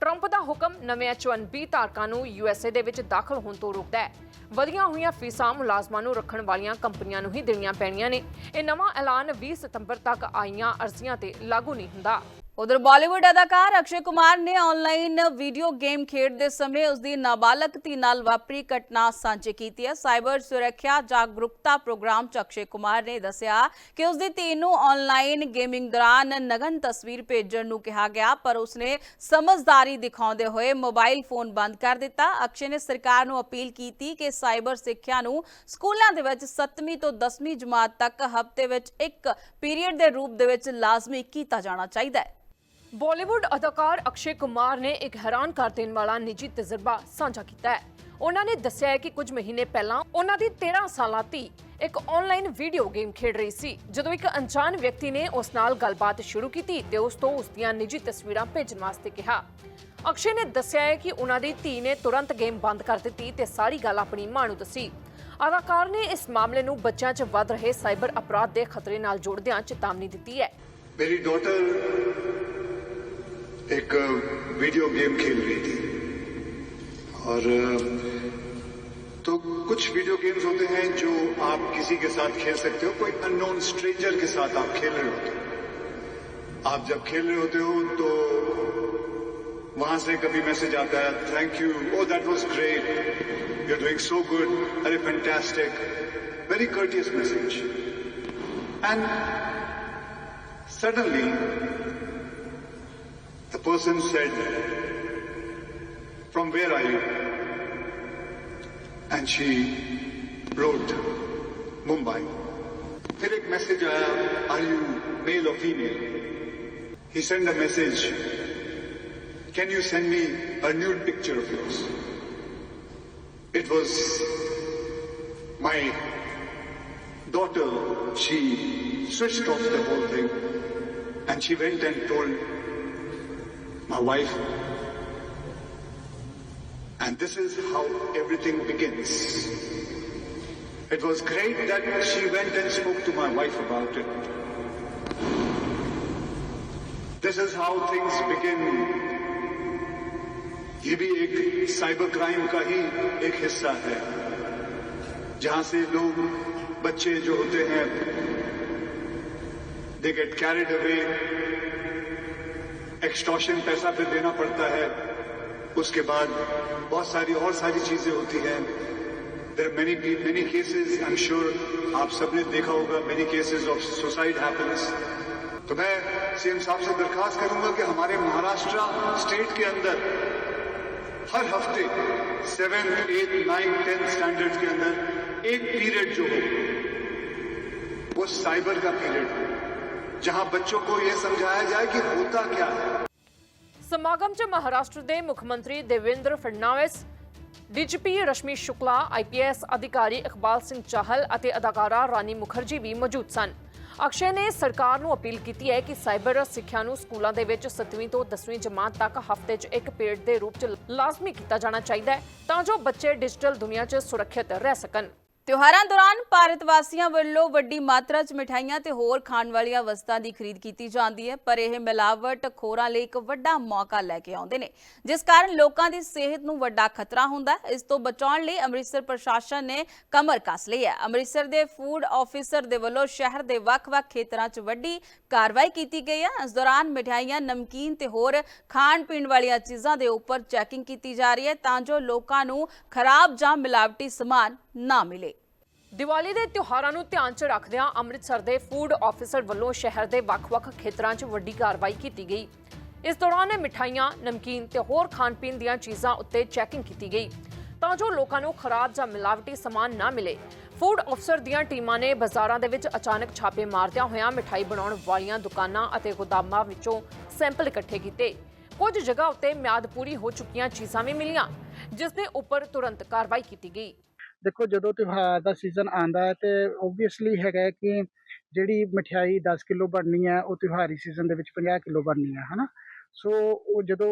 ਟਰੰਪ ਦਾ ਹੁਕਮ ਨਵੇਂ H1B ਧਾਰਕਾਂ ਨੂੰ USA ਦੇ ਵਿੱਚ ਦਾਖਲ ਹੋਣ ਤੋਂ ਰੋਕਦਾ ਹੈ। ਵਧੀਆਂ ਹੋਈਆਂ ਫੀਸਾਂ ਮੁਲਾਜ਼ਮਾਂ ਨੂੰ ਰੱਖਣ ਵਾਲੀਆਂ ਕੰਪਨੀਆਂ ਨੂੰ ਹੀ ਦੇਣੀਆਂ ਪੈਣੀਆਂ ਨੇ। ਇਹ ਨਵਾਂ ਐਲਾਨ 20 ਸਤੰਬਰ ਤੱਕ ਆਈਆਂ ਅਰਜ਼ੀਆਂ ਤੇ ਲਾਗੂ ਨਹੀਂ ਹੁੰਦਾ। ਉਧਰ ਬਾਲੀਵੁੱਡ ਅਦਾਕਾਰ ਅਕਸ਼ੇ ਕੁਮਾਰ ਨੇ ਆਨਲਾਈਨ ਵੀਡੀਓ ਗੇਮ ਖੇਡਦੇ ਸਮੇਂ ਉਸ ਦੀ ਨਾਬਾਲਗ ਧੀ ਨਾਲ ਵਾਪਰੀ ਘਟਨਾ ਸਾਂਝੀ ਕੀਤੀ ਹੈ। ਸਾਈਬਰ ਸੁਰੱਖਿਆ ਜਾਗਰੂਕਤਾ ਪ੍ਰੋਗਰਾਮ ਚ ਅਕਸ਼ੇ ਕੁਮਾਰ ਨੇ ਦੱਸਿਆ ਕਿ ਉਸ ਦੀ ਧੀ ਨੂੰ ਆਨਲਾਈਨ ਗੇਮਿੰਗ ਦੌਰਾਨ ਨਗਨ ਤਸਵੀਰ ਭੇਜਣ ਨੂੰ ਕਿਹਾ ਗਿਆ, ਪਰ ਉਸਨੇ ਸਮਝਦਾਰੀ ਦਿਖਾਉਂਦੇ ਹੋਏ ਮੋਬਾਈਲ ਫੋਨ ਬੰਦ ਕਰ ਦਿੱਤਾ। ਅਕਸ਼ੇ ਨੇ ਸਰਕਾਰ ਨੂੰ ਅਪੀਲ ਕੀਤੀ ਕਿ ਸਾਈਬਰ ਸਿੱਖਿਆ ਨੂੰ ਸਕੂਲਾਂ ਦੇ ਵਿੱਚ 7ਵੀਂ ਤੋਂ 10ਵੀਂ ਜਮਾਤ ਤੱਕ ਹਫ਼ਤੇ ਵਿੱਚ ਇੱਕ ਪੀਰੀਅਡ ਦੇ ਰੂਪ ਦੇ ਵਿੱਚ ਲਾਜ਼ਮੀ ਕੀਤਾ ਜਾਣਾ ਚਾਹੀਦਾ ਹੈ। ਬਾਲੀਵੁੱਡ ਅਦਾਕਾਰ ਅਕਸ਼ੇ ਕੁਮਾਰ ਨੇ ਇੱਕ ਹੈਰਾਨ ਕਰ ਦੇਣ ਵਾਲਾ ਨਿੱਜੀ ਤਜਰਬਾ ਸਾਂਝਾ ਕੀਤਾ ਹੈ। ਉਹਨਾਂ ਨੇ ਦੱਸਿਆ ਹੈ ਕਿ ਕੁਝ ਮਹੀਨੇ ਪਹਿਲਾਂ ਉਹਨਾਂ ਦੀ 13 ਸਾਲਾ ਧੀ ਇੱਕ ਆਨਲਾਈਨ ਵੀਡੀਓ ਗੇਮ ਖੇਡ ਰਹੀ ਸੀ। ਜਦੋਂ ਇੱਕ ਅਣਜਾਣ ਵਿਅਕਤੀ ਨੇ ਉਸ ਨਾਲ ਗੱਲਬਾਤ ਸ਼ੁਰੂ ਕੀਤੀ ਤੇ ਉਸ ਤੋਂ ਉਸ ਦੀਆਂ ਨਿੱਜੀ ਤਸਵੀਰਾਂ ਭੇਜਣ ਵਾਸਤੇ ਕਿਹਾ। ਅਕਸ਼ੇ ਨੇ ਦੱਸਿਆ ਹੈ ਕਿ ਉਹਨਾਂ ਦੀ ਧੀ ਨੇ ਤੁਰੰਤ ਗੇਮ ਬੰਦ ਕਰ ਦਿੱਤੀ ਤੇ ਸਾਰੀ ਗੱਲ ਆਪਣੀ ਮਾਂ ਨੂੰ ਦੱਸੀ। ਅਦਾਕਾਰ ਨੇ ਇਸ ਮਾਮਲੇ ਨੂੰ ਬੱਚਿਆਂ 'ਚ ਵੱਧ ਰਹੇ ਸਾਈਬਰ ਅਪਰਾਧ ਦੇ ਖਤਰੇ ਨਾਲ ਜੋੜਦਿਆਂ ਚੇਤਾਵਨੀ ਦਿੱਤੀ ਹੈ। ਮੇਰੀ ਡਾਟਰ एक वीडियो गेम खेल रही थी। और तो कुछ वीडियो गेम्स होते हैं जो आप किसी के साथ खेल सकते हो कोई अननोन स्ट्रेंजर के साथ आप खेल रहे होते हो। आप जब खेल रहे होते हो तो वहाँ से कभी मैसेज आता है thank you oh that was great you are doing so good अरे fantastic very courteous message and Suddenly, The person said, From where are you? And she wrote, Mumbai. Philip message आया, Are you male or female? He sent a message, Can you send me a nude picture of yours? It was my daughter, she switched off the whole thing and she went and told my wife. And this is how everything begins. It was great that she went and spoke to my wife about it. This is how things begin. ये भी एक cyber crime का ही एक हिस्सा है जहां से लोग बच्चे जो होते हैं they get carried away extortion पैसा फिर देना पड़ता है। उसके बाद बहुत सारी और सारी चीज़ें होती हैं। There many many cases I am sure आप सबने देखा होगा many cases of suicide happens तो मैं सीएम साहब से दरखास्त करूँगा कि हमारे महाराष्ट्र स्टेट के अंदर हर हफ़्ते seven eight nine tenth standard के अंदर एक पीरियड जो हो, वो साइबर का पीरियड हो, जहाँ बच्चों को यह समझाया जाए कि होता क्या है। ਸਮਾਗਮ 'ਚ ਮਹਾਰਾਸ਼ਟਰ ਦੇ ਮੁੱਖ ਮੰਤਰੀ ਦੇਵੇਂਦਰ ਫਡਨਾਵਿਸ ਡੀਜੀਪੀ ਰਸ਼ਮੀ ਸ਼ੁਕਲਾ ਆਈਪੀਐਸ ਅਧਿਕਾਰੀ ਇਕਬਾਲ ਸਿੰਘ ਚਾਹਲ ਅਤੇ ਅਦਾਕਾਰਾ ਰਾਨੀ ਮੁਖਰਜੀ ਵੀ ਮੌਜੂਦ ਸਨ। ਅਕਸ਼ੇ ਨੇ ਸਰਕਾਰ ਨੂੰ ਅਪੀਲ ਕੀਤੀ ਹੈ ਕਿ ਸਾਈਬਰ ਸਿੱਖਿਆ ਨੂੰ ਸਕੂਲਾਂ ਦੇ ਵਿੱਚ 7ਵੀਂ ਤੋਂ 10ਵੀਂ ਜਮਾਤ ਤੱਕ ਹਫ਼ਤੇ 'ਚ ਇੱਕ ਪੀਰੀਅਡ ਦੇ ਰੂਪ 'ਚ ਲਾਜ਼ਮੀ ਕੀਤਾ ਜਾਣਾ ਚਾਹੀਦਾ ਹੈ ਤਾਂ ਜੋ ਬੱਚੇ ਡਿਜੀਟਲ ਦੁਨੀਆ 'ਚ ਸੁਰੱਖਿਅਤ ਰਹਿ ਸਕਣ। ਤਿਉਹਾਰਾਂ ਦੌਰਾਨ ਭਾਰਤ ਵਾਸੀਆਂ ਵੱਲੋਂ ਵੱਡੀ ਮਾਤਰਾ 'ਚ ਮਿਠਾਈਆਂ ਤੇ ਹੋਰ ਖਾਣ ਵਾਲੀਆਂ ਵਸਤਾਂ ਦੀ ਖਰੀਦ ਕੀਤੀ ਜਾਂਦੀ ਹੈ, ਪਰ ਇਹ ਮਿਲਾਵਟ ਖੋਰਾਂ ਲਈ ਇੱਕ ਵੱਡਾ ਮੌਕਾ ਲੈ ਕੇ ਆਉਂਦੇ ਨੇ, ਜਿਸ ਕਾਰਨ ਲੋਕਾਂ ਦੀ ਸਿਹਤ ਨੂੰ ਵੱਡਾ ਖਤਰਾ ਹੁੰਦਾ ਹੈ। ਇਸ ਤੋਂ ਬਚਾਉਣ ਲਈ ਅੰਮ੍ਰਿਤਸਰ ਪ੍ਰਸ਼ਾਸਨ ਨੇ ਕਮਰ ਕੱਸ ਲਈ ਹੈ। ਅੰਮ੍ਰਿਤਸਰ ਦੇ ਫੂਡ ਆਫੀਸਰ ਦੇ ਵੱਲੋਂ ਸ਼ਹਿਰ ਦੇ ਵੱਖ-ਵੱਖ ਖੇਤਰਾਂ 'ਚ ਵੱਡੀ ਕਾਰਵਾਈ ਕੀਤੀ ਗਈ ਹੈ। ਇਸ ਦੌਰਾਨ ਮਿਠਾਈਆਂ, ਨਮਕੀਨ ਤੇ ਹੋਰ ਖਾਣ ਪੀਣ ਵਾਲੀਆਂ ਚੀਜ਼ਾਂ ਦੇ ਉੱਪਰ ਚੈਕਿੰਗ ਕੀਤੀ ਜਾ ਰਹੀ ਹੈ, ਤਾਂ ਜੋ ਲੋਕਾਂ ਨੂੰ ਖਰਾਬ ਜਾਂ ਮਿਲਾਵਟੀ ਸਮਾਨ ਨਾ ਮਿਲੇ। ਦੀਵਾਲੀ ਦੇ ਤਿਉਹਾਰਾਂ ਨੂੰ ਧਿਆਨ 'ਚ ਰੱਖਦਿਆਂ ਅੰਮ੍ਰਿਤਸਰ ਦੇ ਫੂਡ ਆਫੀਸਰ ਵੱਲੋਂ ਸ਼ਹਿਰ ਦੇ ਵੱਖ-ਵੱਖ ਖੇਤਰਾਂ 'ਚ ਵੱਡੀ ਕਾਰਵਾਈ ਕੀਤੀ ਗਈ। ਇਸ ਦੌਰਾਨ ਮਿਠਾਈਆਂ, ਨਮਕੀਨ ਤੇ ਹੋਰ ਖਾਣ-ਪੀਣ ਦੀਆਂ ਚੀਜ਼ਾਂ ਉੱਤੇ ਚੈਕਿੰਗ ਕੀਤੀ ਗਈ। ਤਾਂ ਜੋ ਲੋਕਾਂ ਨੂੰ ਖਰਾਬ ਜਾਂ ਮਿਲਾਵਟੀ ਸਮਾਨ ਨਾ ਮਿਲੇ। ਫੂਡ ਅਫਸਰ ਦੀਆਂ ਟੀਮਾਂ ਨੇ ਬਾਜ਼ਾਰਾਂ ਦੇ ਵਿੱਚ ਅਚਾਨਕ ਛਾਪੇ ਮਾਰਦਿਆਂ ਹੋਇਆਂ ਮਿਠਾਈ ਬਣਾਉਣ ਵਾਲੀਆਂ ਦੁਕਾਨਾਂ ਅਤੇ ਗੋਦਾਮਾਂ ਵਿੱਚੋਂ ਸੈਂਪਲ ਇਕੱਠੇ ਕੀਤੇ। ਕੁਝ ਜਗ੍ਹਾ ਉੱਤੇ ਮਿਆਦ ਪੂਰੀ ਹੋ ਚੁੱਕੀਆਂ ਚੀਜ਼ਾਂ ਵੀ ਮਿਲੀਆਂ ਜਿਸ ਦੇ ਉੱਪਰ ਤੁਰੰਤ ਕਾਰਵਾਈ ਕੀਤੀ ਗਈ। ਦੇਖੋ ਜਦੋਂ ਤਿਉਹਾਰ ਦਾ ਸੀਜ਼ਨ ਆਂਦਾ ਹੈ ਤੇ ਓਬਵੀਅਸਲੀ ਹੈਗਾ ਕਿ ਜਿਹੜੀ ਮਠਿਆਈ 10 ਕਿਲੋ ਬਣਨੀ ਹੈ ਉਹ ਤਿਉਹਾਰੀ ਸੀਜ਼ਨ ਦੇ ਵਿੱਚ 50 ਕਿਲੋ ਬਣਨੀ ਹੈ ਹਨਾ? ਸੋ ਉਹ ਜਦੋਂ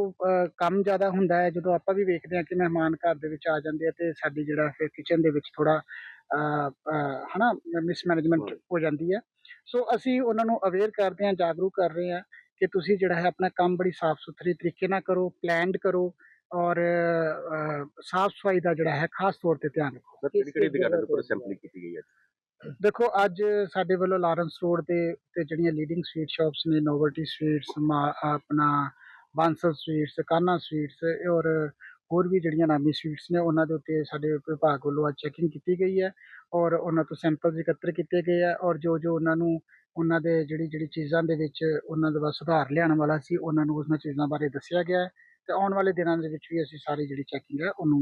ਕੰਮ ਜ਼ਿਆਦਾ ਹੁੰਦਾ ਹੈ ਜਦੋਂ ਆਪਾਂ ਵੀ ਵੇਖਦੇ ਹਾਂ ਕਿ ਮਹਿਮਾਨ ਘਰ ਦੇ ਵਿੱਚ ਆ ਜਾਂਦੇ ਆ ਤੇ ਸਾਡੀ ਜਿਹੜਾ ਫਿਰ ਕਿਚਨ ਦੇ ਵਿੱਚ ਥੋੜਾ ਹਨਾ ਮਿਸਮੈਨੇਜਮੈਂਟ ਹੋ ਜਾਂਦੀ ਹੈ। ਸੋ ਅਸੀਂ ਉਹਨਾਂ ਨੂੰ ਅਵੇਅਰ ਕਰਦੇ ਹਾਂ ਜਾਗਰੂਕ ਕਰ ਰਹੇ ਹਾਂ ਕਿ ਤੁਸੀਂ ਜਿਹੜਾ ਹੈ ਆਪਣਾ ਕੰਮ ਬੜੀ ਸਾਫ਼ ਸੁਥਰੀ ਤਰੀਕੇ ਨਾਲ ਕਰੋ ਪਲਾਨਡ ਕਰੋ ਔਰ ਸਾਫ਼ ਸਫ਼ਾਈ ਦਾ ਜਿਹੜਾ ਹੈ ਖਾਸ ਤੌਰ ਤੇ ਧਿਆਨ ਰੱਖੋ। ਸਰ ਕਿਹੜੀ ਕਿਹੜੀ ਦੁਕਾਨਾਂ ਦੇ ਉੱਪਰ ਸੈਂਪਲਿੰਗ ਕੀਤੀ ਗਈ ਹੈ ਦੇਖੋ ਅੱਜ ਸਾਡੇ ਵੱਲੋਂ ਲਾਰੈਂਸ ਰੋਡ ਤੇ ਤੇ ਜਿਹੜੀਆਂ ਲੀਡਿੰਗ ਸਵੀਟ ਸ਼ਾਪਸ ਨੇ ਨੋਵਲਟੀ ਸਵੀਟਸ ਆਪਣਾ ਬਾਂਸਲ ਸਵੀਟਸ ਕਾਨਾ ਸਵੀਟਸ ਔਰ ਹੋਰ ਵੀ ਜਿਹੜੀਆਂ ਨਾਮੀ ਸਵੀਟਸ ਨੇ ਉਹਨਾਂ ਦੇ ਉੱਤੇ ਸਾਡੇ ਵਿਭਾਗ ਵੱਲੋਂ ਅੱਜ ਚੈਕਿੰਗ ਕੀਤੀ ਗਈ ਹੈ ਔਰ ਉਹਨਾਂ ਤੋਂ ਸੈਂਪਲਸ ਇਕੱਤਰ ਕੀਤੇ ਗਏ ਆ ਔਰ ਜੋ ਜੋ ਉਹਨਾਂ ਨੂੰ ਉਹਨਾਂ ਦੇ ਜਿਹੜੀ ਜਿਹੜੀ ਚੀਜ਼ਾਂ ਦੇ ਵਿੱਚ ਉਹਨਾਂ ਦਾ ਸੁਧਾਰ ਲਿਆਉਣ ਵਾਲਾ ਸੀ ਉਹਨਾਂ ਨੂੰ ਉਹਨਾਂ ਚੀਜ਼ਾਂ ਬਾਰੇ ਦੱਸਿਆ ਗਿਆ ਹੈ। ਤੇ ਆਉਣ ਵਾਲੇ ਦਿਨਾਂ ਦੇ ਵਿੱਚ ਵੀ ਅਸੀਂ ਸਾਰੀ ਜਿਹੜੀ ਚੈਕਿੰਗ ਹੈ ਉਹਨੂੰ